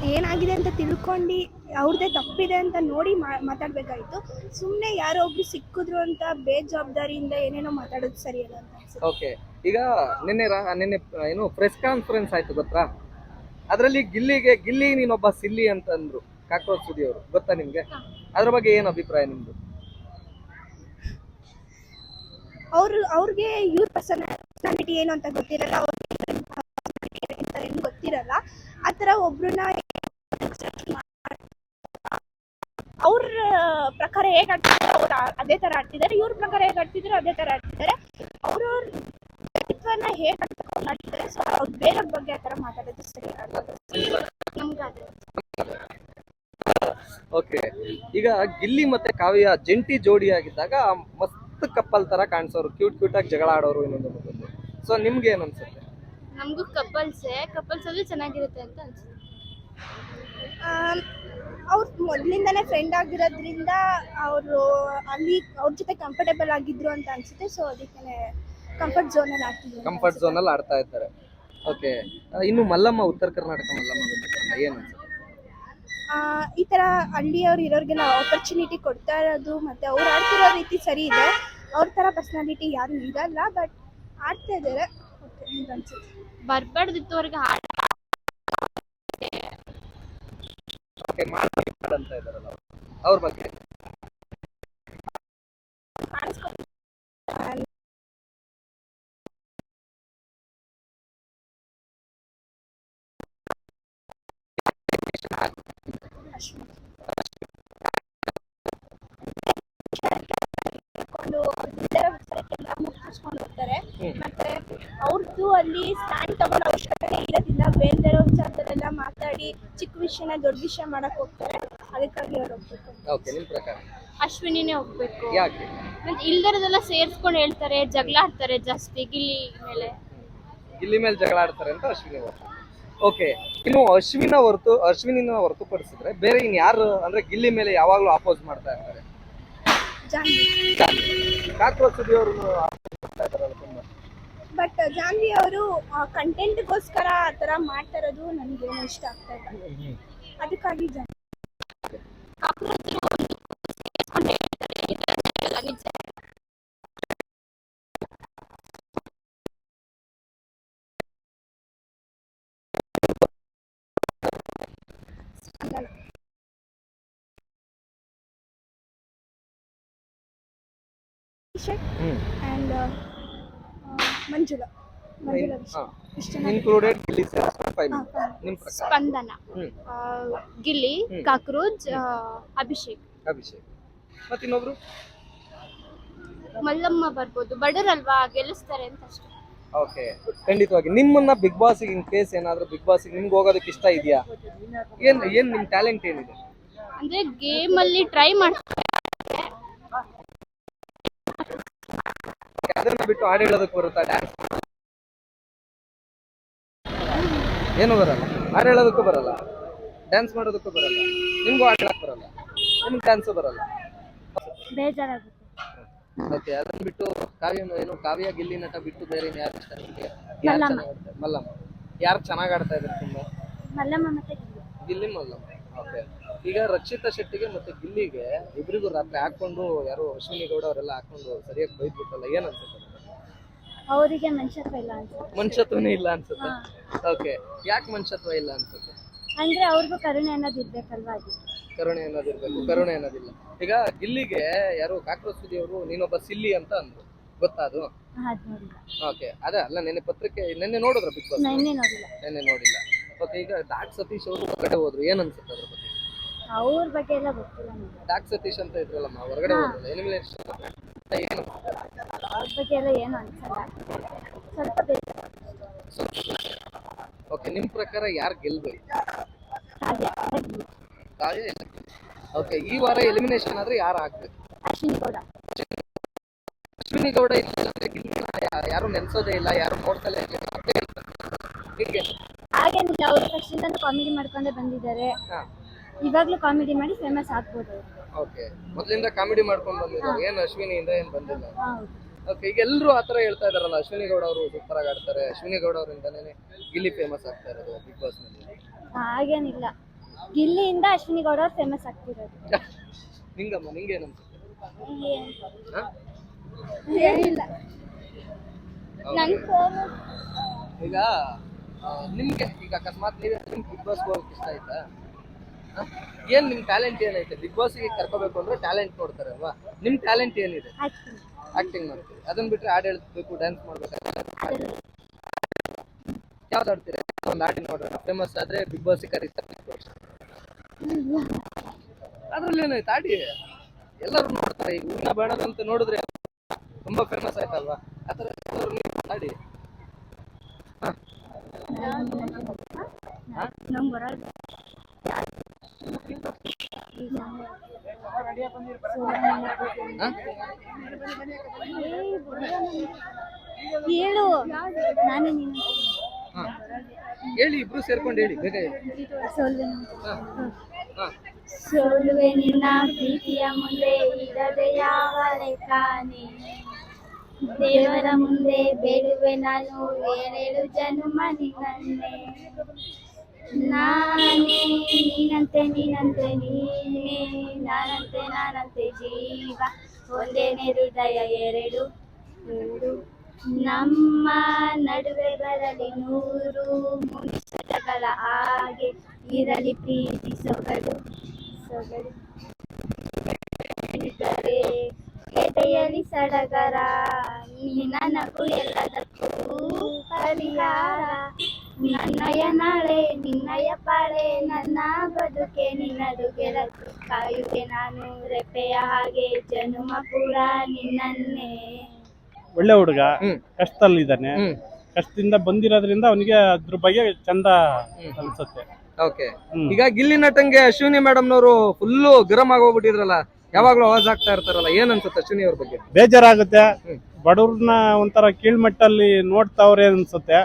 ಏನಾಗಿದೆ ಅಂತ ತಿಳ್ಕೊಂಡು ಅವ್ರದ್ದೇ ತಪ್ಪಿದೆ ಅಂತ ನೋಡಿ ಮಾ- ಮಾತಾಡ್ಬೇಕಾಯ್ತು. ಸುಮ್ಮನೆ ಯಾರೋ ಒಬ್ರು ಸಿಕ್ಕಿದ್ರು ಅಂತ ಬೇಜವಾಬ್ದಾರಿಯಿಂದ ಏನೇನೋ ಮಾತಾಡೋದು ಸರಿಯಲ್ಲ ಅಂತ ಓಕೆ ಈಗ ನಿನ್ನೆ ರಾ ನಿನ್ನೆ ಏನು ಪ್ರೆಸ್ ಕಾನ್ಫರೆನ್ಸ್ ಆಯ್ತು ಗೊತ್ತಾ? ಅದರಲ್ಲಿ ಗಿಲ್ಲಿಗೆ, ಗಿಲ್ಲಿ ನೀನೊಬ್ಬ ಸಿಲ್ಲಿ ಅಂತ ಅಂದ್ರು ಕಾಕ್ರೋಚ್ ಸುದಿಯವರು. ಗೊತ್ತಾ ನಿಮ್ಗೆ? ಅದ್ರ ಬಗ್ಗೆ ಏನ್ ಅಭಿಪ್ರಾಯ ನಿಮ್ದು? ಅವ್ರು, ಅವ್ರಿಗೆ ಇವ್ರ ಪರ್ಸನಾಲಿಟಿ ಏನು ಅಂತ ಗೊತ್ತಿರಲ್ಲ ಏನು ಗೊತ್ತಿರಲ್ಲ. ಆ ಒಬ್ರನ್ನ ಅವ್ರ ಪ್ರಕಾರ ಹೇಗೆ ಆಡ್ತಿದ್ದಾರೆ, ಅವ್ರು ಅದೇ ತರ ಆಡ್ತಿದ್ದಾರೆ, ಇವ್ರ ಪ್ರಕಾರ ಹೇಗೆ ಆಡ್ತಿದ್ರು ಅದೇ ತರ ಆಡ್ತಿದ್ದಾರೆ. ಅವ್ರವ್ರ ವ್ಯಕ್ತಿತ್ವನ ಹೇಗೆ ಮಾಡಿದ್ರೆ ಸೊ ಅವ್ರು ಬೇರೆಯವ್ರ ಬಗ್ಗೆ ಆ ಥರ ಮಾತಾಡೋದು ಸರಿ ಓಕೆ ಈಗ ಗಿಲ್ಲಿ ಮತ್ತೆ ಕಾವ್ಯ ಜಂಟಿ ಜೋಡಿ ಆಗಿದ್ದಾಗ ಮಸ್ತ್ ಕಪ್ಪಲ್ ತರ ಕಾಣಿಸೋರು ಕ್ಯೂಟ್ ಕ್ಯೂಟ್ ಆಗಿ ಜಗಳ ಆಡೋರು ಇನ್ನೊಂದು ಮತ್ತೊಂದು ಸೊ ನಿಮ್ಗೆ ಏನ್ ಅನ್ಸುತ್ತೆ? ನಮಗೂ ಕಪಲ್ಸೇ ಕಪಲ್ಸ್ ಅಲ್ಲಿ ಚೆನ್ನಾಗಿರುತ್ತೆ ಅಂತ ಅನ್ಸುತ್ತೆ. ಅವ್ರು ಮೊದಲಿಂದನೇ ಫ್ರೆಂಡ್ ಆಗಿರೋದ್ರಿಂದ ಅವರು ಅಲ್ಲಿ ಅವ್ರ ಜೊತೆ ಕಂಫರ್ಟೇಬಲ್ ಆಗಿದ್ರು ಅಂತ ಅನ್ಸುತ್ತೆ. ಸೊ ಅದಕ್ಕೆ ಕಂಫರ್ಟ್ ಝೋನಲ್ಲಿ ಆಗ್ತಿದ್ರು ಕಂಫರ್ಟ್ ಝೋನ್ ಅಲ್ಲಿ ಆಡ್ತಾ ಇದ್ದಾರೆ. ಓಕೆ ಇನ್ನು ಮಲ್ಲಮ್ಮ ಉತ್ತರ ಕರ್ನಾಟಕ ಮಲ್ಲಮ್ಮ ಬಂದಿದ್ದಾರಲ್ಲ ಏನ್ ಅನ್ಸುತ್ತೆ? ಈ ತರ ಹಳ್ಳಿಯವ್ರು ಇರೋರಿಗೆಲ್ಲ ಆಪರ್ಚುನಿಟಿ ಕೊಡ್ತಾ ಇರೋದು ಮತ್ತೆ ಅವ್ರು ಆಡ್ತಿರೋ ರೀತಿ ಸರಿ ಇದೆ. ಅವ್ರ ತರ ಪರ್ಸನಾಲಿಟಿ ಯಾರು ಇರಲ್ಲ ಬಟ್ ಆಡ್ತಾ ಇದ್ದಾರೆ. ಅನ್ಸುತ್ತೆ. ಬರ್ಬಾರ್ದಿತ್ತು ಅವ್ರಿಗೆ ಹಾಡ್ ಓಕೆ ಅಂತ ಇದಾರಲ್ಲ ಅವ್ರು. ಬಗ್ಗೆ. ಮುಗಿಸ್ಕೊಂಡು ಹೋಗ್ತಾರೆ. ಮತ್ತೆ ಅವ್ರದ್ದು ಅಲ್ಲಿ ಸ್ಟ್ಯಾಂಡ್ ತಗೊಳ್ಳೋ ಅವಶ್ಯಕತೆ ಇರೋದಿಲ್ಲ ಬೇರೆ ವಿಚಾರದಲ್ಲೆಲ್ಲ ಮಾತಾಡಿ ಚಿಕ್ಕ ವಿಷಯನ ದೊಡ್ಡ ವಿಷಯ ಮಾಡಕ್ ಹೋಗ್ತಾರೆ. ಅದಕ್ಕಾಗಿ ಅವ್ರು ಹೋಗ್ಬೇಕು. ಓಕೆ ನಿಮ್ ಪ್ರಕಾರ? ಅಶ್ವಿನಿನೇ ಹೋಗ್ಬೇಕು. ಯಾಕೆ? ಮತ್ತೆ ಇಲ್ದಿರೋದೆಲ್ಲ ಸೇರ್ಸ್ಕೊಂಡು ಹೇಳ್ತಾರೆ ಜಗಳ ಆಡ್ತಾರೆ ಜಾಸ್ತಿ ಗಿಲ್ಲಿ ಮೇಲೆ. ಗಿಲ್ಲಿ ಮೇಲೆ ಜಗಳ ಆಡ್ತಾರೆ ಅಂತ ಅಶ್ವಿನಿ ಅವರು. ಓಕೆ ಇನ್ನು ಅಶ್ವಿನ ಹೊರತು ಅಶ್ವಿನಿನ ಹೊರತುಪಡಿಸಿದ್ರೆ ಬೇರೆ ಇನ್ ಯಾರು ಅಂದ್ರೆ ಗಿಲ್ಲಿ ಮೇಲೆ ಯಾವಾಗ್ಲೂ ಅಪೋಸ್ ಮಾಡ್ತಾ ಇರ್ತಾರೆ? ಜಾನ್ವಿ. ಕಾಕ್ರೋಚ್ ಸುದಿಯವರು ಮಾಡ್ತಾ ಇದಾರಲ್ಲ ತುಂಬಾ. ಬಟ್ ಜಾನ್ವಿ ಅವರು ಕಂಟೆಂಟ್ಗೋಸ್ಕರ ಆ ಥರ ಮಾಡ್ತಾ ಇರೋದು ನನಗೇನು ಇಷ್ಟ ಆಗ್ತಾ ಇಲ್ಲ. ಅದಕ್ಕಾಗಿ Janhvi. Hmm. And Manjula. Manjula included Gilli Spandana. Gilli ಆ, ಅಭಿಷೇಕ್. ಅಭಿಷೇಕ್. ಮತ್ತಿನ್ನೊಬ್ರು? ಮಲ್ಲಮ್ಮ ಬರ್ಬೋದು. ಬಡರಲ್ವಾ? ಗೆಲ್ಲಿಸ್ತಾರೆ ಅಂತ ಅಷ್ಟೇ. ಓಕೆ. ಖಂಡಿತವಾಗಿ. ನಿಮ್ಮನ್ನ ಬಿಗ್ ಬಾಸ್ ಇನ್ ಕೇಸ್ ಏನಾದ್ರೂ ಬಿಗ್ ಬಾಸ್ ನಿಮ್ಗೆ ಹೋಗೋದಕ್ಕೆ ಇಷ್ಟ ಇದೆಯಾ? ಏನ್ ಏನ್ ನಿಮ್ ಟ್ಯಾಲೆಂಟ್ ಏನಿದೆ? ಅಂದ್ರೆ ಗೇಮ್ ಅಲ್ಲಿ ಟ್ರೈ ಮಾಡ್ತಾರೆ. ಅದನ್ನ ಬಿಟ್ಟು ಹಾಡು ಹೇಳೋದಕ್ಕೆ ಬರುತ್ತಾ? ಡ್ಯಾನ್ಸ್ ಏನು ಬರಲ್ಲ. ಹಾಡು ಹೇಳೋದಕ್ಕೂ ಬರಲ್ಲ. ಡ್ಯಾನ್ಸ್ ಮಾಡೋದಕ್ಕೂ ಬರಲ್ಲ. ನಿಮ್ಗೂ ಹಾಡು ಹೇಳಕ್ ಬರಲ್ಲ. ನಿಮ್ಗೆ ಡ್ಯಾನ್ಸು ಬರಲ್ಲ. ಬೇಜಾರಾಗುತ್ತೆ. ಓಕೆ ಅದನ್ನ ಬಿಟ್ಟು ಕಾವ್ಯ ಏನು ಕಾವ್ಯ ಗಿಲ್ಲಿ ನಟ ಬಿಟ್ಟು ಬೇರೆ ಯಾರು ಇಷ್ಟ ನಿಮಗೆ? ಮಲ್ಲಮ್ಮ. ಯಾರು ಚೆನ್ನಾಗಿ ಆಡ್ತಾ ಇದ್ರು ತುಂಬಾ? ಮಲ್ಲಮ್ಮ ಮತ್ತೆ ಗಿಲ್ಲಿ ಮಲ್ಲಮ್ಮ. ಓಕೆ. ಈಗ ರಕ್ಷಿತಾ ಶೆಟ್ಟಿಗೆ ಮತ್ತೆ ಗಿಲ್ಲಿಗೆ ಇಬ್ಬರಿಗೂ ರಾತ್ರಿ ಹಾಕೊಂಡು ಯಾರು ಅಶ್ವಿನಿ ಗೌಡ ಅವರೆಲ್ಲ ಹಾಕೊಂಡು ಸರಿಯಾಗಿ ಬೈದ್ಬಿಟ್ಟಲ್ಲ ಏನ್ ಅನ್ಸುತ್ತೆ? ಅವರಿಗೆ ಮನುಷ್ಯತ್ವ ಇಲ್ಲ ಅನ್ಸುತ್ತೆ. ಮನುಷ್ಯತ್ವನೇ ಇಲ್ಲ ಅನ್ಸುತ್ತೆ? ಓಕೆ ಯಾಕೆ ಮನುಷ್ಯತ್ವ ಇಲ್ಲ ಅನ್ಸುತ್ತೆ? ಅಂದ್ರೆ ಅವ್ರಿಗೂ ಕರುಣೆ ಅನ್ನೋದು ಇರ್ಬೇಕಲ್ವಾ ಅದು? ಕರುಣೆ ಅನ್ನೋದಿರ್ಬೇಕು ಕರುಣೆ ಅನ್ನೋದಿಲ್ಲ ಈಗ ಗಿಲ್ಲಿಗೆ ಯಾರು ಕಾಕ್ರೋಚ್ ಅವರು ನೀನೊಬ್ಬ ಸಿಲ್ಲಿ ಅಂತ ಅಂದ್ರು. ಗೊತ್ತಾ ಅದು? ಅದ್ ನೋಡಿಲ್ಲ ಓಕೆ ಅದೇ ಅಲ್ಲ ನೆನ್ನೆ ಪತ್ರಿಕೆ ನೆನ್ನೆ ನೋಡಿದ್ರ ಬಿಗ್ ಬಾಸ್? ನೆನ್ನೆ ನೋಡಿಲ್ಲ. ನೆನ್ನೆ ನೋಡಿಲ್ಲ. ಓಕೆ ಈಗ ಡಾಕ್ ಸತೀಶ್ ಅವರು ಹೊರಗಡೆ ಹೋದ್ರು ಏನ್ ಅನ್ಸುತ್ತೆ ಅದ್ರ ಬಗ್ಗೆ? ಅವ್ರ ಬಗ್ಗೆ ಎಲ್ಲ ಗೊತ್ತಿಲ್ಲ ಡಾಕ್ ಸತೀಶ್ ಅಂತ ಇದ್ರಲ್ಲಮ್ಮ ಹೊರಗಡೆ ಹೋದ್ರಲ್ಲ ಎಲಿಮಿನೇಷನ್ ಏನು ಅವ್ರ ಬಗ್ಗೆ ಎಲ್ಲ ಏನು ಅನ್ಸಲ್ಲ. ಸ್ವಲ್ಪ ಬೇಜಾರು. ಓಕೆ ನಿಮ್ ಪ್ರಕಾರ ಯಾರು ಗೆಲ್ಬೇಕು? ಹಾಗೆ. ಓಕೆ ಈ ವಾರ ಎಲಿಮಿನೇಷನ್ ಆದ್ರೆ ಯಾರು ಆಗ್ಬೇಕು? ಅಶ್ವಿನಿ ಗೌಡ. ಅಶ್ವಿನಿ ಗೌಡ ಇಲ್ಲ ಅಂದ್ರೆ ಗಿಲ್ಲಿನ ಯಾ- ಯಾರು ನೆನ್ಸೋದೇ ಇಲ್ಲ ಯಾರು ನೋಡ್ತಲೇ ಇಲ್ಲ. ಮತ್ತೆ ಹೇಳ್ತಾರೆ. ಹೀಗೆ ಹಾಗೇನಿಲ್ಲ ಅವ್ರು ಫಸ್ಟಿಂದ ಕಾಮಿಡಿ ಮಾಡ್ಕೊಂಡೇ ಬಂದಿದ್ದಾರೆ. ಹಾ. ಇವಾಗ್ಲೂ ಕಾಮಿಡಿ ಮಾಡಿ ಫೇಮಸ್ ಆಗ್ಬೋದು. ಅವ್ರು ಓಕೆ ಮೊದಲಿಂದ ಕಾಮಿಡಿ ಮಾಡ್ಕೊಂಡು ಬಂದಿದ್ದಾರೆ. ಏನ್ ಅಶ್ವಿನಿಯಿಂದ ಏನ್ ಬಂದಿಲ್ಲ? ಹೌದು. ಓಕೆ ಈಗ ಎಲ್ಲರೂ ಆತರ ಹೇಳ್ತಾ ಇದಾರಲ್ಲ ಅಶ್ವಿನಿ ಗೌಡ ಅವರು ಸೂಪರ್ ಆಗಿ ಆಡ್ತಾರೆ. ಅಶ್ವಿನಿ ಗೌಡ ಅವರಿಂದನೇ ಗಿಲ್ಲಿ ಫೇಮಸ್ ಆಗ್ತಾ ಇರೋದು ಬಿಗ್ ಬಾಸ್ನಲ್ಲಿ. ಹಾಗೇನಿಲ್ಲ. ಗಿಲ್ಲಿಯಿಂದ ಅಶ್ವಿನಿ ಗೌಡ ಅವ್ರು ಫೇಮಸ್ ಆಗ್ತಿರೋದು. ನಿಂಗಮ್ಮ ನಿಂಗೆ ಏನನ್ಸುತ್ತೆ ಹಾ? ಏನಿಲ್ಲ. ನನ್ ಈಗ ನಿಮ್ಗೆ ಈಗ ಅಕಸ್ಮಾತ್ ನೀವೇ ಬಿಗ್ ಬಾಸ್ ಹೋಗಕ್ಕೆ ಇಷ್ಟ ಆಯ್ತಾ? ಏನ್ ನಿಮ್ ಟ್ಯಾಲೆಂಟ್ ಏನೈತೆ ಬಿಗ್ ಬಾಸ್ಗೆ ಕರ್ಕೋಬೇಕು ಅಂದ್ರೆ ಟ್ಯಾಲೆಂಟ್ ನೋಡ್ತಾರೆ ಅಲ್ವಾ? ನಿಮ್ ಟ್ಯಾಲೆಂಟ್ ಏನಿದೆ? ಆಕ್ಟಿಂಗ್ ಮಾಡ್ತೀವಿ ಅದನ್ನ ಬಿಟ್ರೆ ಹಾಡು ಹೇಳ್ಬೇಕು ಡ್ಯಾನ್ಸ್ ಮಾಡ್ಬೇಕು. ಯಾವ್ದು ಒಂದು ಫೇಮಸ್ ಆದ್ರೆ ಬಿಗ್ ಬಾಸ್ ಕರೀತಾರೆ ಅದ್ರಲ್ಲಿ ಏನಾಯ್ತು? ಆಡಿ ಎಲ್ಲರೂ ನೋಡ್ತಾರೆ. ಈಗ ಊರ್ನ ಬೇಡದಂತ ನೋಡಿದ್ರೆ ತುಂಬಾ ಫೇಮಸ್ ಆಯ್ತಲ್ವಾ? ಆತರ ಆಡಿ ನಂಗೆ ಬರಲ್ಲ ಹೇಳು ನಾನೇ. ಹೇಳಿ ಇಬ್ರು ಸೇರ್ಕೊಂಡು ಹೇಳಿ ಬೇಗ ಸೋಲ್ವೆ ನಿನ್ನ ಪ್ರೀತಿಯ ಮುಂದೆ ಇರದೆ ಯಾವ ಲೆಕ್ಕಾನೆ ದೇವರ ಮುಂದೆ ಬೇಡುವೆ ನಾನು, ಏಳೆಳು ಜನ್ಮ ನಿನ್ನನ್ನೇ ನಾನೇ ನೀನಂತೆ ನೀನಂತೆ, ನೀನೇ, ನಾನಂತೆ ನಾನಂತೆ ಜೀವ. ಒಂದೇನೆ ಹೃದಯ ಎರಡು ನಮ್ಮ ನಡುವೆ ಬರಲಿ ನೂರು ಮುನಿಸಗಳ ಹಾಗೆ. ಇರಲಿ ಪ್ರೀತಿ ಸೊಗಡು ಸೊಗಡು. ಸಡಗರ. ನನಗೂ ಎಲ್ಲದಕ್ಕೂ ಪರಿಹಾರ. ನನ್ನಯ ನಾಳೆ ನಿನ್ನಯ ಪಾಳೆ ನನ್ನ ಬದುಕೆ ನಿನ್ನದು ಗೆಳತು ಕಾಯುವೆ ನಾನು ರೆಪೆಯ ಹಾಗೆ ಜನುಮ ಪೂರ ನಿನ್ನನ್ನೇ. ಒಳ್ಳೆ ಹುಡುಗ ಹ್ಮ್. ಕಷ್ಟದಲ್ಲಿದ್ದಾನೆ. ಹ್ಮ್. ಕಷ್ಟದಿಂದ ಬಂದಿರೋದ್ರಿಂದ ಅವನಿಗೆ ಅದ್ರ ಬಗ್ಗೆ ಚಂದ ಅನ್ಸುತ್ತೆ. ಓಕೆ. ಈಗ ಗಿಲ್ಲಿ ನಟಂಗೆ ಅಶ್ವಿನಿ ಮೇಡಮ್ನವರು ಫುಲ್ಲು ಗರಂ ಆಗೋಗ್ಬಿಟ್ಟಿದ್ರಲ್ಲ ಯಾವಾಗ್ಲೂ ಅವಾಜ್ ಆಗ್ತಾ ಇರ್ತಾರಲ್ಲ ಏನ್ ಅನ್ಸುತ್ತೆ ಅಶ್ವಿನಿ ಅವ್ರ ಬಗ್ಗೆ? ಬೇಜಾರಾಗುತ್ತೆ. ಬಡವ್ರನ್ನ ಒಂಥರ ಕೀಳ್ಮಟ್ಟಲ್ಲಿ ನೋಡ್ತಾವ್ರೆ ಅನ್ಸುತ್ತೆ.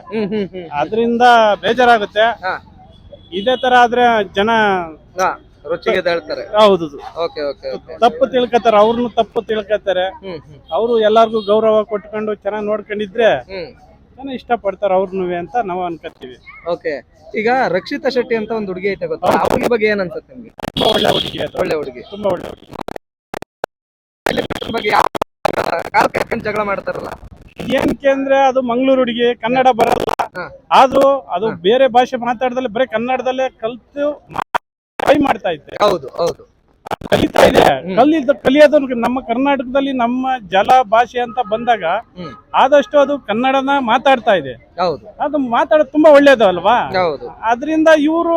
ಅದರಿಂದ ಬೇಜಾರಾಗುತ್ತೆ. ಇದೇ ತರ ಆದ್ರೆ ಜನ ರುಚಿಗೆ ಹೇಳ್ತಾರೆ ಹೌದು. ತಪ್ಪು ತಿಳ್ಕೊತಾರೆ ಅವ್ರನ್ನು ತಪ್ಪು ತಿಳ್ಕೊತಾರೆ. ಅವರು ಎಲ್ಲಾರ್ಗು ಗೌರವ ಕೊಟ್ಕೊಂಡು ಚೆನ್ನಾಗಿ ನೋಡ್ಕೊಂಡಿದ್ರೆ ಜನ ಇಷ್ಟ ಇಷ್ಟಪಡ್ತಾರೆ ಅವ್ರನ್ನು ಅಂತ ನಾವು ಅನ್ಕೋತೀವಿ ಓಕೆ. ಈಗ ರಕ್ಷಿತಾ ಶೆಟ್ಟಿ ಅಂತ ಒಂದು ಹುಡುಗಿ ಐತೆ ಗೊತ್ತಾ? ಅವ್ರ ಬಗ್ಗೆ ಏನ್ ಅನ್ಸುತ್ತೆ ನಿಮ್ಗೆ? ತುಂಬಾ ಒಳ್ಳೆ ಹುಡುಗಿ. ಒಳ್ಳೆ ಹುಡುಗಿ. ತುಂಬಾ ಒಳ್ಳೆ ಹುಡುಗಿ. ಬಗ್ಗೆ ಕಾಲ್ ಕಟ್ಕೊಂಡು ಜಗಳ ಮಾಡ್ತಾರಲ್ಲ. ಏನಕ್ಕೆ ಅಂದ್ರೆ ಅದು ಮಂಗಳೂರು ಹುಡುಗಿ ಕನ್ನಡ ಬರಲ್ಲ. ಆದ್ರೂ ಅದು ಬೇರೆ ಭಾಷೆ ಮಾತಾಡದಲ್ಲಿ ಬರೀ ಕನ್ನಡದಲ್ಲೇ ಕಲ್ತು ಟ್ರೈ ಮಾಡ್ತಾ ಇದ್ದೆ. ಹೌದು ಹೌದು. ಕಲಿತಾ ಇದೆ ಕಲಿದ ಕಲಿಯೋದು ನಮ್ಮ ಕರ್ನಾಟಕದಲ್ಲಿ ನಮ್ಮ ಜಲ ಭಾಷೆ ಅಂತ ಬಂದಾಗ. ಆದಷ್ಟು ಅದು ಕನ್ನಡನ ಮಾತಾಡ್ತಾ ಇದೆ. ಅದು ಮಾತಾಡೋದು ತುಂಬಾ ಒಳ್ಳೇದು ಅಲ್ವಾ? ಅದರಿಂದ ಇವರು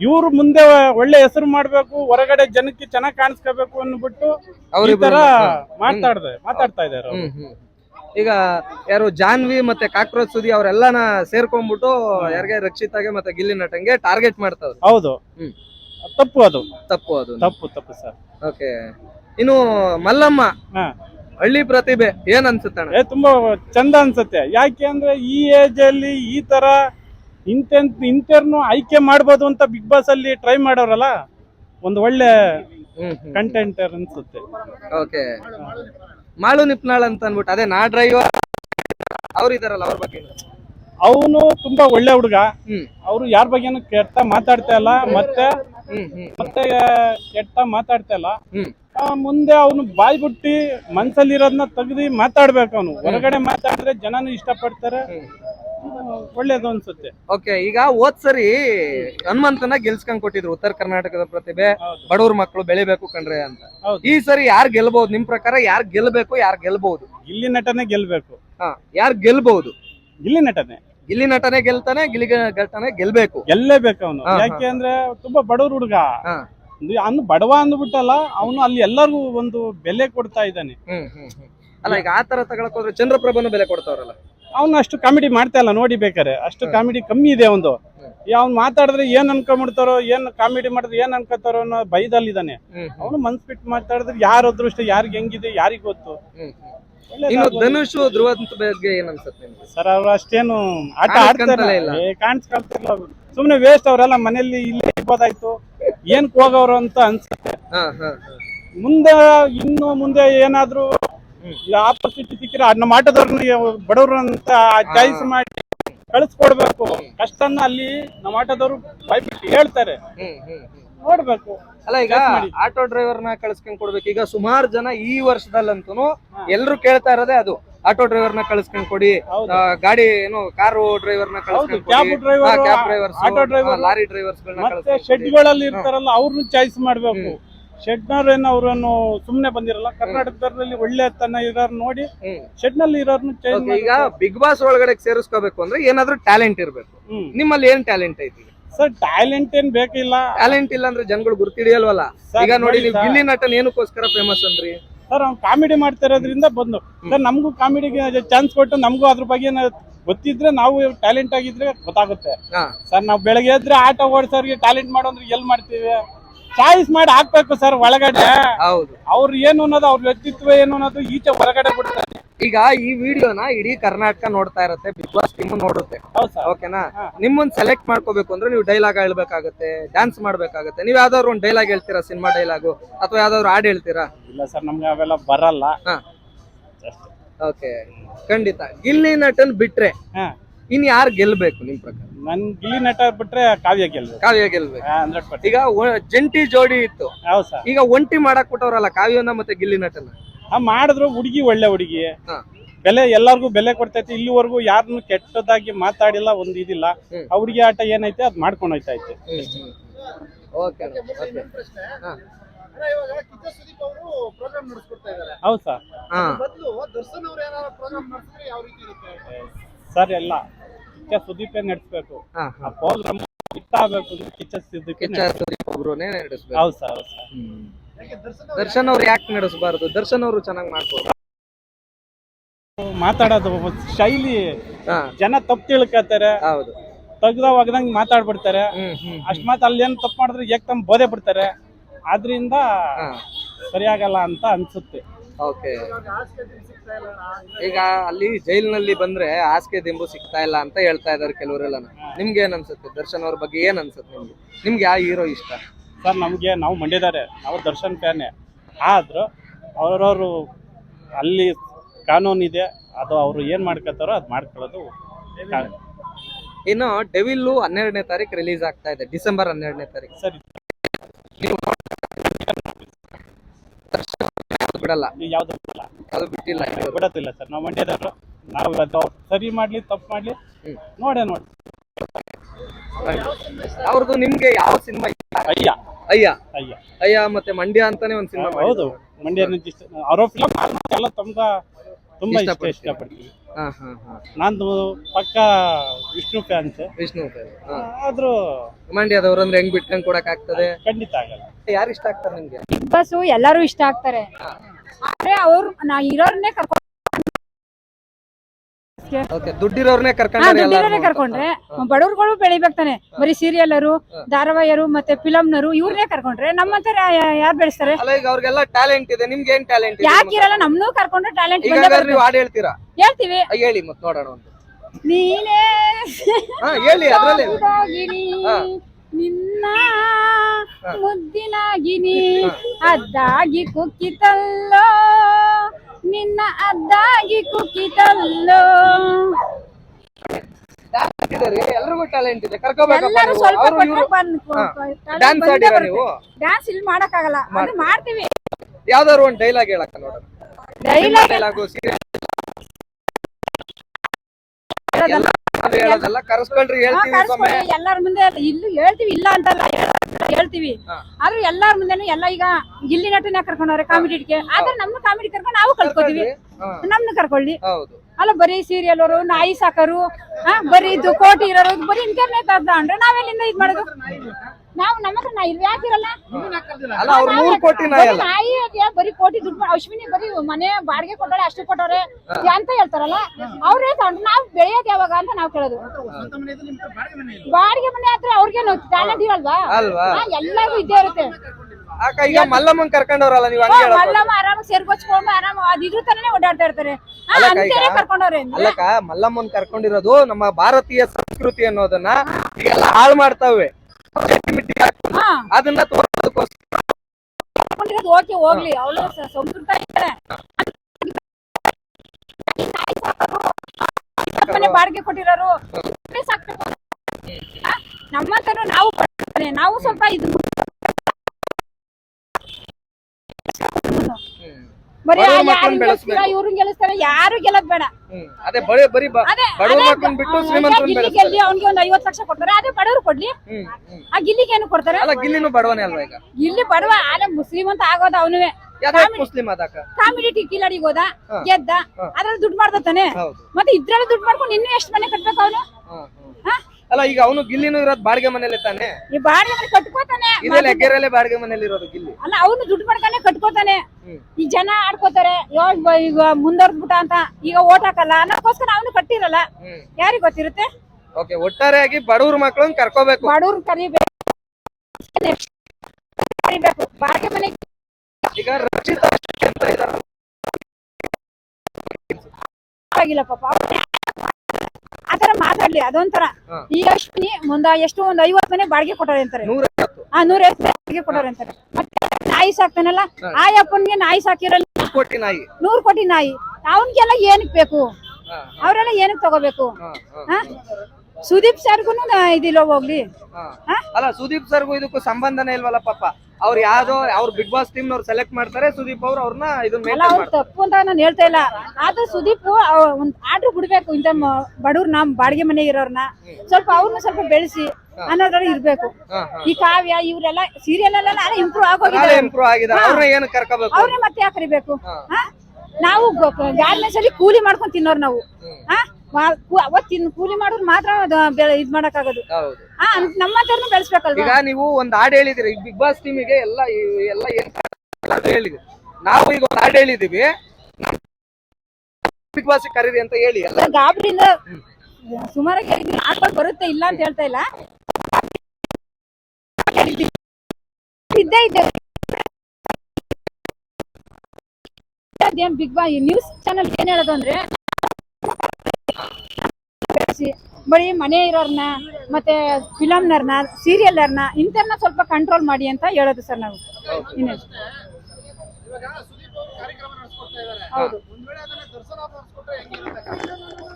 ಇವ್ರು ಮುಂದೆ ಒಳ್ಳೆ ಹೆಸರು ಮಾಡ್ಬೇಕು ಹೊರಗಡೆ ಜನಕ್ಕೆ ಚೆನ್ನಾಗಿ ಕಾಣಿಸ್ಕೋಬೇಕು ಅನ್ಬಿಟ್ಟು ಈ ತರ. ಮಾತಾಡ್ದೆ ಮಾತಾಡ್ತಾ ಇದಾರೆ ಅವ್ರು. ಹ್ಮ್ ಹ್ಮ್. ಈಗ ಯಾರು ಜಾನ್ವಿ ಮತ್ತೆ ಕಾಕ್ರೋಚ್ ಸುದಿ ಅವರೆಲ್ಲಾನ ಸೇರ್ಕೊಂಡ್ಬಿಟ್ಟು ಯಾರಿಗೆ ರಕ್ಷಿತಾಗೆ ಮತ್ತೆ ಗಿಲ್ಲಿ ನಟಂಗೆ ಟಾರ್ಗೆಟ್ ಮಾಡ್ತಾರೆ ಹೌದು. ಹ್ಮ್. ತಪ್ಪು ಅದು. ತಪ್ಪು ಅದು. ತಪ್ಪು ತಪ್ಪು ಸರ್. ಓಕೆ. ಇನ್ನು ಮಲ್ಲಮ್ಮ ಹಾ. ಹಳ್ಳಿ ಪ್ರತಿಭೆ ಏನ್ ಅನ್ಸುತ್ತಣ್ಣ ಏ ತುಂಬಾ ಚಂದ ಅನ್ಸುತ್ತೆ. ಯಾಕೆ ಅಂದ್ರೆ ಈ ಏಜ್ ಅಲ್ಲಿ ಈ ತರ ಇಂತೆಂತ ಇಂಥರ್ನು ಆಯ್ಕೆ ಮಾಡ್ಬೋದು ಅಂತ ಬಿಗ್ ಬಾಸ್ ಅಲ್ಲಿ ಟ್ರೈ ಮಾಡೋರಲ್ಲ ಒಂದು ಒಳ್ಳೆ ಕಂಟೆಂಟ್ ಅನ್ಸುತ್ತೆ. ಓಕೆ ಮಾಳು ನಿಪ್ನಾಳ್ ಅಂತ ಅನ್ಬಿಟ್ಟು ಅದೇ ನಾ ಡ್ರೈವರ್ ಅವ್ರು ಇದಾರಲ್ಲ ಅವ್ರ ಬಗ್ಗೆ ಅವನು ತುಂಬಾ ಒಳ್ಳೆ ಹುಡುಗ. ಅವರು ಯಾರ ಬಗ್ಗೆನು ಕೆಟ್ಟ ಮಾತಾಡ್ತಾ ಇಲ್ಲ ಮತ್ತೆ ಮತ್ತೆ ಕೆಟ್ಟ ಮಾತಾಡ್ತಾ ಇಲ್ಲ. ಮುಂದೆ ಅವನು ಬಾಯ್ ಬಿಟ್ಟು ಮನ್ಸಲ್ಲಿರೋದನ್ನ ತೆಗ್ದಿ ಮಾತಾಡ್ಬೇಕು ಅವನು. ಹೊರಗಡೆ ಮಾತಾಡಿದ್ರೆ ಜನನು ಇಷ್ಟಪಡ್ತಾರೆ. ಒಳ್ಳೇದು ಅನ್ಸುತ್ತೆ. ಓಕೆ ಈಗ ಹೋದ್ ಸರಿ ಹನುಮಂತನ ಗೆಲ್ಸ್ಕೊಂಡ್ ಕೊಟ್ಟಿದ್ರು ಉತ್ತರ ಕರ್ನಾಟಕದ ಪ್ರತಿಭೆ. ಬಡವ್ರ ಮಕ್ಕಳು ಬೆಳಿಬೇಕು ಕಣ್ರೆ ಅಂತ. ಈ ಸರಿ ಯಾರು ಗೆಲ್ಬಹುದು ನಿಮ್ ಪ್ರಕಾರ ಯಾರು ಗೆಲ್ಬೇಕು ಯಾರು ಗೆಲ್ಬಹುದು ಇಲ್ಲಿ ನಟನೆ ಗೆಲ್ಬೇಕು. ಹಾ ಯಾರು ಗೆಲ್ಬಹುದು ಇಲ್ಲಿ ನಟನೆ. ಇಲ್ಲಿ ನಟನೆ ಗೆಲ್ತಾನೆ ಗಿಲ್ಲಿ ಗೆಲ್ತಾನೆ ಗೆಲ್ಬೇಕು. ಗೆಲ್ಲೇಬೇಕು ಅವನು. ಯಾಕೆ ಅಂದ್ರೆ ತುಂಬಾ ಬಡವ್ರ ಹುಡುಗ. ಅನ್ನು ಬಡವ ಅಂದ್ಬಿಟ್ಟಲ್ಲ ಅವನು ಅಲ್ಲಿ ಎಲ್ಲರಿಗೂ ಒಂದು ಬೆಲೆ ಕೊಡ್ತಾ ಇದ್ದಾನೆ. ಅಲ್ಲ ಈಗ ಆ ತರ ತಗೊಳಕ್ ಹೋದ್ರೆ ಚಂದ್ರಪ್ರಭನು ಬೆಲೆ ಕೊಡ್ತಾವ್ರಲ್ಲ. ಅವನು ಅಷ್ಟು ಕಾಮಿಡಿ ಮಾಡ್ತಾ ಇಲ್ಲ ನೋಡಿ ಬೇಕಾರೆ ಅಷ್ಟು ಕಾಮಿಡಿ ಕಮ್ಮಿ ಇದೆ ಅವನು ಅವ್ನು ಮಾತಾಡಿದ್ರೆ ಏನ್ ಅನ್ಕೊಂಡ್ಬಿಡ್ತಾರೋ ಏನ್ ಕಾಮಿಡಿ ಮಾಡಿದ್ರೆ ಏನ್ ಅನ್ಕೋತಾರೋ ಅನ್ನೋ ಭಯದಲ್ಲಿದ್ದಾನೆ ಅವನು ಮನ್ಸ್ ಬಿಟ್ಟು ಮಾತಾಡಿದ್ರೆ ಯಾರ ಅದೃಷ್ಟ ಯಾರಿಗೆ ಹೆಂಗಿದೆ ಯಾರಿಗ್ ಗೊತ್ತು. ಇನ್ನು ಧನುಷ್ ಧ್ರುವ ಬಗ್ಗೆ ಏನ್ ಅನ್ಸುತ್ತೆ ನಿಮ್ಗೆ? ಸರ್ ಅವ್ರು ಅಷ್ಟೇನು ಆಟ ಆಡ್ತಾರಲ್ಲ ಕಾಣಿಸ್ಕೊಳ್ತಿಲ್ಲ. ಸುಮ್ನೆ ವೇಸ್ಟ್ ಅವರೆಲ್ಲ ಮನೆಯಲ್ಲಿ ಇಲ್ಲಿ ಇರ್ಬೋದಾಯ್ತು. ಏನ್ ಹೋಗವ್ರು ಅಂತ ಅನ್ಸುತ್ತೆ. ಮುಂದೆ ಇನ್ನು ಮುಂದೆ ಏನಾದ್ರೂ ಆಪರ್ಚುನಿಟಿ ಸಿಕ್ಕಿದ್ರೆ ಅದನ್ನ ಮಾಟದವ್ರನ್ನ ಬಡವ್ರು ಅಂತ ಚಾಯ್ಸ್ ಮಾಡಿ ಕಳಿಸ್ಕೊಡ್ಬೇಕು. ಕಷ್ಟನ್ನ ಅಲ್ಲಿ ನಮ್ಮ ಆಟೋದವ್ರು ಹೇಳ್ತಾರೆ. ನೋಡ್ಬೇಕು. ಅಲ್ಲ ಈಗ ಆಟೋ ಡ್ರೈವರ್ನ ಕಳ್ಸ್ಕೊಂಡ್ ಕೊಡ್ಬೇಕು. ಈಗ ಸುಮಾರು ಜನ ಈ ವರ್ಷದಲ್ಲಂತೂ ಎಲ್ರು ಕೇಳ್ತಾ ಇರೋದೇ ಅದು. ಆಟೋ ಡ್ರೈವರ್ನ ಕಳ್ಸ್ಕೊಂಡ್ ಕೊಡಿ ಗಾಡಿ ಏನು ಕಾರು ಡ್ರೈವರ್ನ ಹೌದು ಕಳ್ಸ್ಕೊಂಡ್ cab driver cab drivers auto driver. Lorry drivers ಶೆಡ್ಗಳಲ್ಲಿ ಇರ್ತಾರಲ್ಲ ಅವ್ರನ್ನ ಚಾಯ್ಸ್ ಮಾಡ್ಬೇಕು. ಶೆಡ್ನವ್ರೇನು ಅವ್ರನ್ನು ಸುಮ್ನೆ ಬಂದಿರಲ್ಲ ಕರ್ನಾಟಕದಲ್ಲಿ ಒಳ್ಳೆ ತನ ಇರೋರ್ ನೋಡಿ ಶೆಡ್ನಲ್ಲಿ ಚೇಂಜ್ ಚಾಯ್ಸ್ ಈಗ ಬಿಗ್ ಬಾಸ್ ಒಳಗಡೆ ಸೇರಿಸ್ಕೋಬೇಕು ಅಂದ್ರೆ ಏನಾದ್ರೂ ಟ್ಯಾಲೆಂಟ್ ಇರ್ಬೇಕು. ನಿಮ್ಮಲ್ಲಿ ಏನ್ ಟ್ಯಾಲೆಂಟ್ ಐತಿ? ಸರ್ ಟ್ಯಾಲೆಂಟ್ ಏನ್ ಬೇಕಿಲ್ಲ. ಟ್ಯಾಲೆಂಟ್ ಇಲ್ಲ ಅಂದ್ರೆ ಜನಗಳು ಗುರ್ತಿಡಿಯಲ್ವಲ್ಲ? ಈಗ ನೋಡಿ ನೀವು ಇಲ್ಲಿ ಗಿಲ್ಲಿ ನಟನ್ ಏನಕ್ಕೋಸ್ಕರ ಫೇಮಸ್ ಅಂದ್ರಿ? ಸರ್ ಅವ್ನು ಕಾಮಿಡಿ ಮಾಡ್ತಾ ಇರೋದ್ರಿಂದ ಬಂದು. ಸರ್ ನಮಗೂ ಕಾಮಿಡಿಗೆ ಚಾನ್ಸ್ ಕೊಟ್ಟು ನಮಗೂ ಅದ್ರ ಬಗ್ಗೆ ಗೊತ್ತಿದ್ರೆ ನಾವು ಟ್ಯಾಲೆಂಟ್ ಆಗಿದ್ರೆ ಗೊತ್ತಾಗುತ್ತೆ. ಸರ್ ನಾವು ಬೆಳಗ್ಗೆ ಎದ್ರೆ ಆಟೋ ಓಡಿಸೋರಿಗೆ ಟ್ಯಾಲೆಂಟ್ ಮಾಡೋಂದ್ರೆ ಎಲ್ಲಿ ಮಾಡ್ತೀವಿ? ಚಾಯ್ಸ್ ಮಾಡಿ ಹಾಕ್ಬೇಕು ಸರ್ ಒಳಗಡೆ. ಹೌದು. ಅವ್ರ ಏನು ಅನ್ನೋದು ಅವ್ರ ವ್ಯಕ್ತಿತ್ವ ಏನು ಅನ್ನೋದು ಈಚೆ ಹೊರಗಡೆ ಬಿಡ್ತಾರೆ. ಈಗ ಈ ವಿಡಿಯೋನ ಇಡೀ ಕರ್ನಾಟಕ ನೋಡ್ತಾ ಇರುತ್ತೆ ಬಿಗ್ ಬಾಸ್ ಟೀಮ್ ನೋಡುತ್ತೆ. ಹೌದು ಸರ್ ಓಕೆನಾ ನಿಮ್ಮನ್ ಸೆಲೆಕ್ಟ್ ಮಾಡ್ಕೋಬೇಕು ಅಂದ್ರೆ ನೀವು ಡೈಲಾಗ್ ಹೇಳ್ಬೇಕಾಗತ್ತೆ ಡ್ಯಾನ್ಸ್ ಮಾಡ್ಬೇಕಾಗತ್ತೆ. ನೀವ್ ಯಾವ್ದಾದ್ರು ಒಂದ್ ಡೈಲಾಗ್ ಹೇಳ್ತೀರಾ ಸಿನಿಮಾ ಡೈಲಾಗ್ ಅಥವಾ ಯಾವ್ದಾದ್ರು ಹಾಡ್ ಹೇಳ್ತೀರಾ? ಇಲ್ಲ ಸರ್ ನಮ್ಗೆ ಅವೆಲ್ಲ ಬರಲ್ಲ. ಹಾ. ಓಕೆ ಖಂಡಿತ. ಗಿಲ್ಲಿ ನಟನ್ ಬಿಟ್ರೆ ಹಾ. ಇನ್ ಯಾರು ಗೆಲ್ಬೇಕು ನಿಮ್ ಪ್ರಕಾರ? ನನ್ ಗಿಲ್ಲಿ ನಟ ಬಿಟ್ರೆ ಕಾವ್ಯ ಗೆಲ್ಬೇಕು. ಕಾವ್ಯ ಗೆಲ್ಬೇಕು. Hundred percent. ಈಗ ಒ- ಜಂಟಿ ಜೋಡಿ ಇತ್ತು. ಹೌದು ಸರ್. ಈಗ ಒಂಟಿ ಮಾಡಕ್ ಕೊಟ್ಟವ್ರಲ್ಲ ಕಾವ್ಯನ ಮತ್ತೆ ಗಿಲ್ಲಿ ನಟನ? ಆ ಮಾಡಿದ್ರು ಹುಡುಗಿ ಒಳ್ಳೆ ಹುಡುಗಿ. ಹಾ. ಬೆಲೆ ಎಲ್ಲರಿಗೂ ಬೆಲೆ ಕೊಡ್ತೈತಿ. ಇಲ್ಲಿವರೆಗೂ ಯಾರನ್ನು ಕೆಟ್ಟದಾಗಿ ಮಾತಾಡಿಲ್ಲ ಒಂದು ಇದಿಲ್ಲ. ಹ್ಮ್. ಆ ಹುಡುಗಿ ಆಟ ಏನೈತೆ ಅದ್ ಮಾಡ್ಕೊಂಡು ಹೋಯ್ತಾ ಐತೆ ಓಕೆ ಇವಾಗ ಕಿಚ್ಚ ಸುದೀಪ್ ಅವರು ಪ್ರೋಗ್ರಾಮ್ ನಡೆಸ್ಕೊಡ್ತಾ ಇದ್ದಾರೆ. ಹೌದು ಸರ್. ಹಾ. ಬದಲು ದರ್ಶನ್ ಅವ್ರು ಏನಾದ್ರು ಪ್ರೋಗ್ರಾಮ್ ನಡೆಸಿದ್ರೆ ಯಾವ ರೀತಿ ಇರುತ್ತೆ ಸರ್ ಎಲ್ಲ. ಕಿಚ್ಚ ಸುದೀಪೇ ನಡೆಸ್ಬೇಕು. ಹಾ ಆ ಪ್ರೋಗ್ರಾಮ್ ಇಷ್ಟ ಆಗ್ಬೇಕು ಅಂದ್ರೆ ಕಿಚ್ಚ ಸುದೀಪ್ ಕಿಚ್ಚ ಸುದೀಪ್ ಒಬ್ರುನೇ ನಡೆಸ್ಬೇಕು. ಹೌದು ಸರ್ ಹೌದು ಸರ್. ದರ್ಶನ್ ಅವ್ರು ಯಾಕೆ ನಡೆಸಬಾರದು? ದರ್ಶನ್ ಅವರು ಚೆನ್ನಾಗಿ ಮಾಡ್ಬೋದು ಮಾತಾಡೋದು ಶೈಲಿ. ಹಾ. ಜನ ತಪ್ಪು ತಿಳ್ಕೊತಾರೆ. ಹೌದು. ತೆಗ್ದ ಒಗ್ದಂಗ್ ಮಾತಾಡ್ಬಿಡ್ತಾರೆ. ಹ್ಮ್ ಹ್ಮ್ ಅಷ್ಟ್ ಮಾತು ಅಲ್ಲಿ ಏನ್ ತಪ್ಪು ಮಾಡಿದ್ರೆ ಏಕ್ತಮ್ ಬೋಧೆ ಬಿಡ್ತಾರೆ. ಆದ್ರಿಂದ ಹಾ. ಸರಿಯಾಗಲ್ಲ ಅಂತ ಅನ್ಸುತ್ತೆ. ಓಕೆ. ಈಗ ಅಲ್ಲಿ ಜೈಲಿನಲ್ಲಿ ಬಂದ್ರೆ ಹಾಸಿಗೆ ದಿಂಬು ಸಿಗ್ತಾ ಇಲ್ಲ ಅಂತ ಹೇಳ್ತಾ ಇದಾರೆ ಕೆಲವರೆಲ್ಲ. ನಿಮ್ಗೆ ಏನ್ ಅನ್ಸುತ್ತೆ? ದರ್ಶನ್ ಅವ್ರ ಬಗ್ಗೆ ಏನ್ ಅನ್ಸುತ್ತೆ ನಿಮ್ಗೆ? ನಿಮ್ಗೆ ಯಾವ ಹೀರೋ ಇಷ್ಟ? ಸರ್ ನಮಗೆ ನಾವು ಮಂಡ್ಯದಾರೆ ನಾವು ದರ್ಶನ್ ಫ್ಯಾನೆ. ಆದ್ರೂ ಅವ್ರವ್ರು ಅಲ್ಲಿ ಕಾನೂನ್ ಇದೆ ಅದು ಅವರು ಏನ್ ಮಾಡ್ಕೊತಾರೋ ಅದು ಮಾಡ್ಕೊಳ್ಳೋದು ಇನ್ನು ಡೆವಿಲ್ಲು ಹನ್ನೆರಡನೇ ತಾರೀಕು ರಿಲೀಸ್ ಆಗ್ತಾ ಇದೆ ಡಿಸೆಂಬರ್ ಹನ್ನೆರಡನೇ ತಾರೀಕು ಸರಿ. ಯಾವ್ದು ಬಿಡಲ್ಲ. ಯಾವ್ದು ಇಲ್ಲ ಅದು ಬಿಟ್ಟಿಲ್ಲ ಬಿಡತ್ತಿಲ್ಲ ಬಿಡೋದಿಲ್ಲ ಸರ್. ನಾವು ಮಂಡ್ಯದವರು ನಾವು ಅದು ಸರಿ ಮಾಡ್ಲಿ ತಪ್ಪು ಮಾಡ್ಲಿ ನೋಡಿ ನೋಡೇ. ಅವ್ರದ್ದು ನಿಮ್ಗೆ ಯಾವ ಸಿನಿಮಾ ಅಯ್ಯ. ಅಯ್ಯ. ಅಯ್ಯ. ಅಯ್ಯ ಮತ್ತೆ ಮಂಡ್ಯ ಅಂತಾನೆ ಒಂದ್ ಸಿನಿಮಾ ಹೌದು. ಮಂಡ್ಯ ಆರೋಪಿ ಅವರ ಫಿಲಮ್ ಎಲ್ಲ ತುಂಬ ತುಂಬಾ ಇಷ್ಟ ಇಷ್ಟಪಡ್ತೀವಿ. ಇಷ್ಟಪಡ್ತೀವಿ ಹಾ ಹಾ ಹಾ. ನಾನು ಪಕ್ಕ ವಿಷ್ಣು ಫ್ಯಾನ್ಸ್ ವಿಷ್ಣು ಸರ್ ಹಾ. ಆದ್ರೂ ಮಂಡ್ಯದವ್ರು ಅಂದ್ರೆ ಹೆಂಗ್ ಬಿಟ್ಕೊಂಡ್ ಕೊಡಕ್ ಆಗ್ತದೆ? ಖಂಡಿತ ಆಗಲ್ಲ. ಯಾರು ಇಷ್ಟ ಆಗ್ತಾರೆ ನಿಮ್ಗೆ? ಬಸ್ ಬಾಸ್ ಎಲ್ಲರೂ ಇಷ್ಟ ಆಗ್ತಾರೆ. ಆದ್ರೆ ಅವ್ರು ನಾ ಇರೋರ್ನೇ ಕರ್ಕೊಂಡು ಓಕೆ ದುಡ್ಡಿರೋರ್ನೇ ಹಾ ಕರ್ಕೊಂಡ್ರೆ ದುಡ್ಡಿರೋರೇ ಬೆಳಿಬೇಕಾನೆ ಕರ್ಕೊಂಡ್ರೆ. ಬಡವ್ರುಗಳು ಬೆಳಿಬೇಕು ತಾನೆ. ಬರೀ ಸೀರಿಯಲ್ಲರು ಧಾರಾವಾಹಿಯರು ಮತ್ತೆ ಫಿಲಂನರು ಇವ್ರನ್ನೇ ಕರ್ಕೊಂಡ್ರೆ ನಮ್ಮಂತರ ಯಾರು ಬೆಳೆಸ್ತಾರೆ? ಅಲ್ಲ ಈಗ ಅವ್ರಿಗೆಲ್ಲ ಟ್ಯಾಲೆಂಟ್ ಇದೆ. ನಿಮ್ಗೆ ಏನ್ ಟ್ಯಾಲೆಂಟ್ ಇದೆ? ಯಾಕಿರಲ್ಲ ನಮ್ನು ಕರ್ಕೊಂಡ್ರೆ ಟ್ಯಾಲೆಂಟ್ ಈಗ ಹಾಗಾದ್ರೆ ನೀವು ಹಾಡು ಹೇಳ್ತೀರಾ? ಹೇಳ್ತೀವಿ. ಆ, ಹೇಳಿ ಮತ್ ನೋಡೋಣ ಒಂದು. ನೀನೇ ಹಾ ಹೇಳಿ ಅದರಲ್ಲಿ. ಸಾಗುದಾಗಿನಿ, ಹಾ. ನಿನ್ನ ಮುದ್ದಿನಾಗಿನಿ. ಅದ್ದಾಗಿ ಕುಕ್ಕಿತಲ್ಲೋ. ನಿನ್ನ ಅದ್ದಾಗಿ ಕುಕ್ಕಿತಲ್ಲೋ. ಎಲ್ರಿಗೂ ಟ್ಯಾಲೆಂಟ್ ಇದೆ. ಎಲ್ಲರೂ ಸ್ವಲ್ಪ ಅವ್ರು ಕೊಟ್ರೆ ಬಂದ್ ಡ್ಯಾನ್ಸ್ ಬಂದೇ ನೀವು? ಡ್ಯಾನ್ಸ್ ಇಲ್ಲಿ ಅದು ಮಾಡ್ತೀವಿ. ಯಾವ್ದಾದ್ರು ಒಂದ್ ಡೈಲಾಗ್ ಹೇಳಕ್ಕ ನೋಡ್ರಿ ಡೈಲಾಗ್ ಡೈಲಾಗು ಹೇಳೋದಲ್ಲ ಕರ್ಸ್ಕೊಂಡ್ರಿ ಹೇಳ್ತೀವಿ ಸ್ವಾಮಿ. ಎಲ್ಲಾರ ಮುಂದೆ ಇಲ್ಲೂ ಹೇಳ್ತೀವಿ ಇಲ್ಲ ಅಂತಲ್ಲ ಹೇಳ್ತೀವಿ ಆದ್ರೆ ಎಲ್ಲಾರ ಮುಂದೆನು ಎಲ್ಲ ಈಗ ಇಲ್ಲಿ ನಟನೆ ಕರ್ಕೊಂಡವ್ರೆ ಕಾಮಿಡಿಗೆ ಆದ್ರೆ ನಮ್ಮ ಕಾಮಿಡಿ ಕರ್ಕೊಂಡು ನಾವು ಕಲ್ತ್ಕೋತೀವಿ ನಮ್ನ ಕರ್ಕೊಳ್ಳಿ. ಅಲ್ಲ ಬರೀ ಸೀರಿಯಲ್ ಅವರು ನಾಯಿ ಸಾಕರು ಬರೀ ಇದು ಕೋಟಿ ಇರೋರು ಬರೀ ಇಂಟರ್ನೆಟ್ ಅರ್ಧ ಅಂದ್ರೆ ನಾವೆಲ್ಲಿಂದ ಇದ್ ಮಾಡೋದು? ನಾವು ನಮ್ಮ ನಾ ಯಾಕಿರಲ್ಲ ಅಲ್ಲ ಅವ್ರು ಕೋಟಿ ನಾಯಿ ಬರೀ ಅಲ್ಲ ನಾಯಿ ಅದ್ಯಾ ಬರೀ ಕೋಟಿ ದುಡ್ಡು ಅಶ್ವಿನಿ ಬರೀ ಮನೆ ಬಾಡಿಗೆ ಕೊಟ್ಟಾಳೆ ಅಷ್ಟು ಕೊಟ್ಟವ್ರೆ. ಅಂತ ಹೇಳ್ತಾರಲ್ಲ? ಅವ್ರೇ ತಗೊಂಡ್ರು ನಾವು ಬೆಳೆಯೋದು ಯಾವಾಗ ಅಂತ ನಾವು ಕೇಳೋದು. ಬಾಡಿಗೆ ಮನೆ ಆದ್ರೆ ಅವ್ರಿಗೇನು ಟ್ಯಾಲೆಂಟ್ ಇರಲ್ವಾ ಅಲ್ವಾ? ಎಲ್ಲಾರು ಎಲ್ಲರಿಗೂ ಇದ್ದೇ ಇರುತ್ತೆ. ಆಕ ಈಗ ಮಲ್ಲಮ್ಮನ್ ಕರ್ಕೊಂಡವ್ರಲ್ಲ ನೀವು ಹಂಗೆ ಮಲ್ಲಮ್ಮ ಆರಾಮ ಸೇರ್ಕೊಚ್ಕೊಂಡು ಆರಾಮ ಅದಿದ್ರು ಇದ್ರ ತರನೇ ಓಡಾಡ್ತಾ ಇರ್ತಾರೆ. ಅಂತೇನೆ ಕರ್ಕೊಂಡವ್ರೆ. ಅಲ್ಲಕ್ಕ ಮಲ್ಲಮ್ಮನ್ ಕರ್ಕೊಂಡಿರೋದು ನಮ್ಮ ಭಾರತೀಯ ಸಂಸ್ಕೃತಿ ಅನ್ನೋದನ್ನ ಈಗೆಲ್ಲ ಹಾಳು ಮಾಡ್ತಾವೆ. ಅದನ್ನ ತೋರ್ಸೋದಕ್ಕೋಸ್ಕರ. ಓಕೆ ಹೋಗ್ಲಿ. ಅವಳು ಸಂಸ್ಕೃತ ಇದ್ದಾರೆ ಮನೆ ಬಾಡಿಗೆ ಕೊಟ್ಟಿರೋರು. ಸಾಕ್ಬೇಕು. ನಾವು ಪಡ್ತಾರೆ. ನಾವು ಸ್ವಲ್ಪ ಇದು ಬರೀ ಯಾರು ಗೆಲ್ಲಿಸ್ತಾರೆ ಯಾರು ಗೆಲ್ಲದ್ ಬೇಡ. ಅದೇ ಬರೀ ಬರೀ ಬ- ಅದೇ ಬಡವ್ರ ಮಕ್ಕಳನ್ನ ಬಿಟ್ಟು ಅವ್ನು ಶ್ರೀಮಂತರನ್ನ ಗಿಲ್ಲಿ ಬೆಳೆಸ್ತಾರೆ. ಗೆಲ್ಲಿ ಅವ್ನಿಗೆ ಒಂದು ಲಕ್ಷ ಕೊಡ್ತಾರೆ ಅದೇ ಬಡವರು ಕೊಡ್ಲಿ. ಆ ಗಿಲ್ಲಿಗೆ ಏನು ಕೊಡ್ತಾರೆ? ಅಲ್ಲ ಗಿಲ್ಲಿನೂ ಬಡವನೇ ಅಲ್ವಾ ಈಗ? ಗಿಲ್ಲಿ ಬಡವ ಆಲೆ ಮುಸ್ಲಿಂ ಅಂತ ಅವನುವೆ. ಯಾವ್ದು ಮುಸ್ಲಿಂ ಅದಾಕ ಕಾಮಿಡಿ ಟಿಕ್ಕಿಲಾಡಿಗೆ ಹೋದ. ಗೆದ್ದ. ಅದ್ರಲ್ಲಿ ದುಡ್ಡು ಮಾಡ್ತಾನೆ ಹೌದು. ಮತ್ತೆ ಇದ್ರಲ್ಲಿ ದುಡ್ಡು ಮಾಡ್ಕೊಂಡು ಇನ್ನೂ ಎಷ್ಟು ಮನೆ ಕಟ್ಬೇಕು ಅವನು? ಹಾ. ಅಲ್ಲ ಈಗ ಅವನು ಗಿಲ್ಲಿನೂ ಇರೋದು ಬಾಡಿಗೆ ಮನೇಲಿ ತಾನೆ? ಈ ಬಾಡಿಗೆ ಮನೆ ಕಟ್ಕೋತಾನೆ. ಇದೇ ಬಾಡಿಗೆ ಮನೇಲಿ ಇರೋದು ಗಿಲ್ಲಿ? ಅಲ್ಲ ಅವನು ದುಡ್ಡು ಮಾಡ್ಕೊಂಡೆ ಕಟ್ಕೋತಾನೆ. ಈ ಜನ ಆಡ್ಕೋತಾರೆ ಇವಾಗ ಬ- ಈಗ ಮುಂದರ್ದ್ಬಿಟ್ಟ ಅಂತ ಈಗ ಓಟ್ ಹಾಕಲ್ಲ ಅನ್ನೋದಕ್ಕೋಸ್ಕರ ಅವನು ಕಟ್ಟಿರಲ್ಲ. ಯಾರಿಗ್ ಗೊತ್ತಿರುತ್ತೆ? ಓಕೆ ಒಟ್ಟಾರೆಯಾಗಿ ಬಡವ್ರ ಮಕ್ಕಳನ್ನ ಕರ್ಕೋಬೇಕು. ಬಡವ್ರ ಕರಿಬೇಕು. ಕರಿಬೇಕು. ಬಾಡಿಗೆ ಮನೆ ಈಗ ರಕ್ಷಿತ. ಆಗಿಲ್ಲ ಪಾಪ. ಆತರ ಮಾತಾಡ್ಲಿ ಅದೊಂಥರ. ಈ ಈಗ ಅಶ್ವಿನಿ ಮುಂದ ಎಷ್ಟು ಒಂದ್ ಐವತ್ ಮನೆ ಬಾಡಿಗೆ ಕೊಟ್ಟಾರೆ ಅಂತಾರೆ. ನೂರೈವತ್ತು. ಆ ನೂರ ಬಾಡಿಗೆ ಕೊಟ್ಟಾರೆ ಅಂತಾರೆ. ಮತ್ತೆ ನಾಯಿ ಸಾಕ್ತಾನಲ್ಲ. ಆ ಅಪ್ಪನ್ಗೆ ನಾಯಿ ಸಾಕಿರಲ್ಲ. ಕೋಟಿ ನಾಯಿ. ನೂರ್ ಕೋಟಿ ನಾಯಿ. ಅವನ್ಗೆಲ್ಲ ಏನಕ್ ಬೇಕು? ಅವರೆಲ್ಲ ಏನಕ್ ತಗೋಬೇಕು? ಸುದೀಪ್ ಸರ್ಗು ಇದಿಲ್ಲ ಹೋಗ್ಲಿ? ಅಲ್ಲ ಸುದೀಪ್ ಸರ್ಗೂ ಇದಕ್ಕೂ ಸಂಬಂಧನೇ ಇಲ್ವಲ್ಲ ಪಾಪ. ಅವ್ರು ಯಾವ್ದೋ ಅವ್ರ ಬಿಗ್ ಬಾಸ್ ಟೀಮ್ ಅವ್ರು ಸೆಲೆಕ್ಟ್ ಮಾಡ್ತಾರೆ ಸುದೀಪ್ ಅವ್ರು ಅವ್ರನ್ನ ಇದನ್ನ ಅಲ್ಲ ಅವ್ರು ತಪ್ಪು ಅಂತ ನಾನು ಹೇಳ್ತಾ ಇಲ್ಲ. ಆದ್ರೆ ಸುದೀಪ್ ಒಂದ್ ಆರ್ಡರ್ ಬಿಡ್ಬೇಕು ಇಂತ ಬಡವ್ರ ನಮ್ ಬಾಡಿಗೆ ಮನೆ ಇರೋರ್ನ. ಸ್ವಲ್ಪ ಅವ್ರನ್ನ ಸ್ವಲ್ಪ ಬೆಳೆಸಿ ಅನ್ನೋದ್ರಲ್ಲಿ ಇರ್ಬೇಕು. ಈ ಕಾವ್ಯ ಇವ್ರೆಲ್ಲ ಸೀರಿಯಲ್ ಎಲ್ಲ ಇಂಪ್ರೂವ್ ಆಗೋದಿಲ್ಲ ಇಂಪ್ರೂವ್ ಆಗಿದೆ. ಅವ್ರನ್ನ ಏನು ಕರ್ಕೋಬೇಕು? ಅವ್ರನ್ನ ಮತ್ತೆ ಯಾಕೆ ಕರಿಬೇಕು? ನಾವು ಗಾರ್ಮೆಂಟ್ಸ್ ಅಲ್ಲಿ ಕೂಲಿ ಮಾಡ್ಕೊಂಡ್ ತಿನ್ನೋರು ನಾವು. ಆ ಹಾ? ತಿನ್ ಕೂಲಿ ಮಾಡೋದು ಮಾತ್ರ ಇದ್ ಮಾಡಕ್ಕಾಗೋದು. ನಮ್ಮ ಹತ್ರನು ಬೆಳೆಸ್ಬೇಕಲ್ವಾ? ಈಗ ನೀವು ಒಂದ್ ಹಾಡ್ ಹೇಳಿದಿರಿ ಬಿಗ್ ಬಾಸ್ ಟೀಮಿಗೆ ಎಲ್ಲ ಈ- ಎಲ್ಲ ಏನ್ ಹೇಳಿದ್ರಿ. ನಾವು ಈಗ ಒಂದ್ ಹಾಡ್ ಹೇಳಿದೀವಿ. ಬಿಗ್ ಬಾಸ್ ಕರೀರಿ ಅಂತ ಹೇಳಿ ಎಲ್ಲ. ಗಾಬರಿಯಿಂದ ಸುಮಾರಾಗಿ ಹೇಳಿದ್ವಿ ಆಡ್ಕೊಂಡು ಬರುತ್ತೆ ಇಲ್ಲ ಅಂತ ಹೇಳ್ತಾ ಇಲ್ಲ. ಇದ್ದೇ ಇದ್ದೆ ಅದೇನ್ ಬಿಗ್ ಬಾ ನ್ಯೂಸ್ ಚಾನಲ್ ಏನ್ ಹೇಳೋದು ಅಂದ್ರೆ ಬೆಳ್ಸಿ, ಬರೀ ಮನೆ ಇರೋರ್ನ ಮತ್ತೆ ಫಿಲಮ್ನರ್ನ ಸೀರಿಯಲ್ನರ್ನ ಇಂಥವ್ರನ್ನ ಸ್ವಲ್ಪ ಕಂಟ್ರೋಲ್ ಮಾಡಿ ಅಂತ ಹೇಳೋದು ಸರ್ ನಾವು. ಇನ್ನೇನು.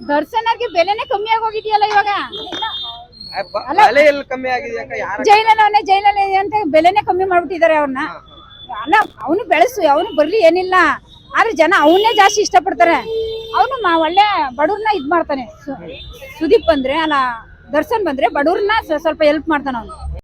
ಬೆಲೆನೆ ದರ್ಶನರ್ಗೆ ಬೆಲೆನೇ ಕಮ್ಮಿ ಆಗೋಗಿದೆಯಲ್ಲ ಇವಾಗ? ಯಾರ ಜೈಲಲ್ಲಿ ಅಂತ ಬೆಲೆನೇ ಕಮ್ಮಿ ಮಾಡ್ಬಿಟ್ಟಿದ್ದಾರೆ ಅವ್ರನ್ನ. ಅಲ್ಲ ಅವನು ಬೆಳೆಸು ಅವನು ಬರ್ಲಿ ಏನಿಲ್ಲ. ಆದ್ರೆ ಜನ ಅವನ್ನೇ ಜಾಸ್ತಿ ಇಷ್ಟಪಡ್ತಾರೆ. ಅವನು ಒಳ್ಳೆ ಬಡವ್ರನ್ನ ಇದ್ ಮಾಡ್ತಾನೆ. ಸುದೀಪ್ ಬಂದ್ರೆ, ಅಲ್ಲ, ದರ್ಶನ್ ಬಂದ್ರೆ ಬಡವ್ರನ್ನ ಸ್ವಲ್ಪ ಹೆಲ್ಪ್ ಮಾಡ್ತಾನೆ ಅವನು.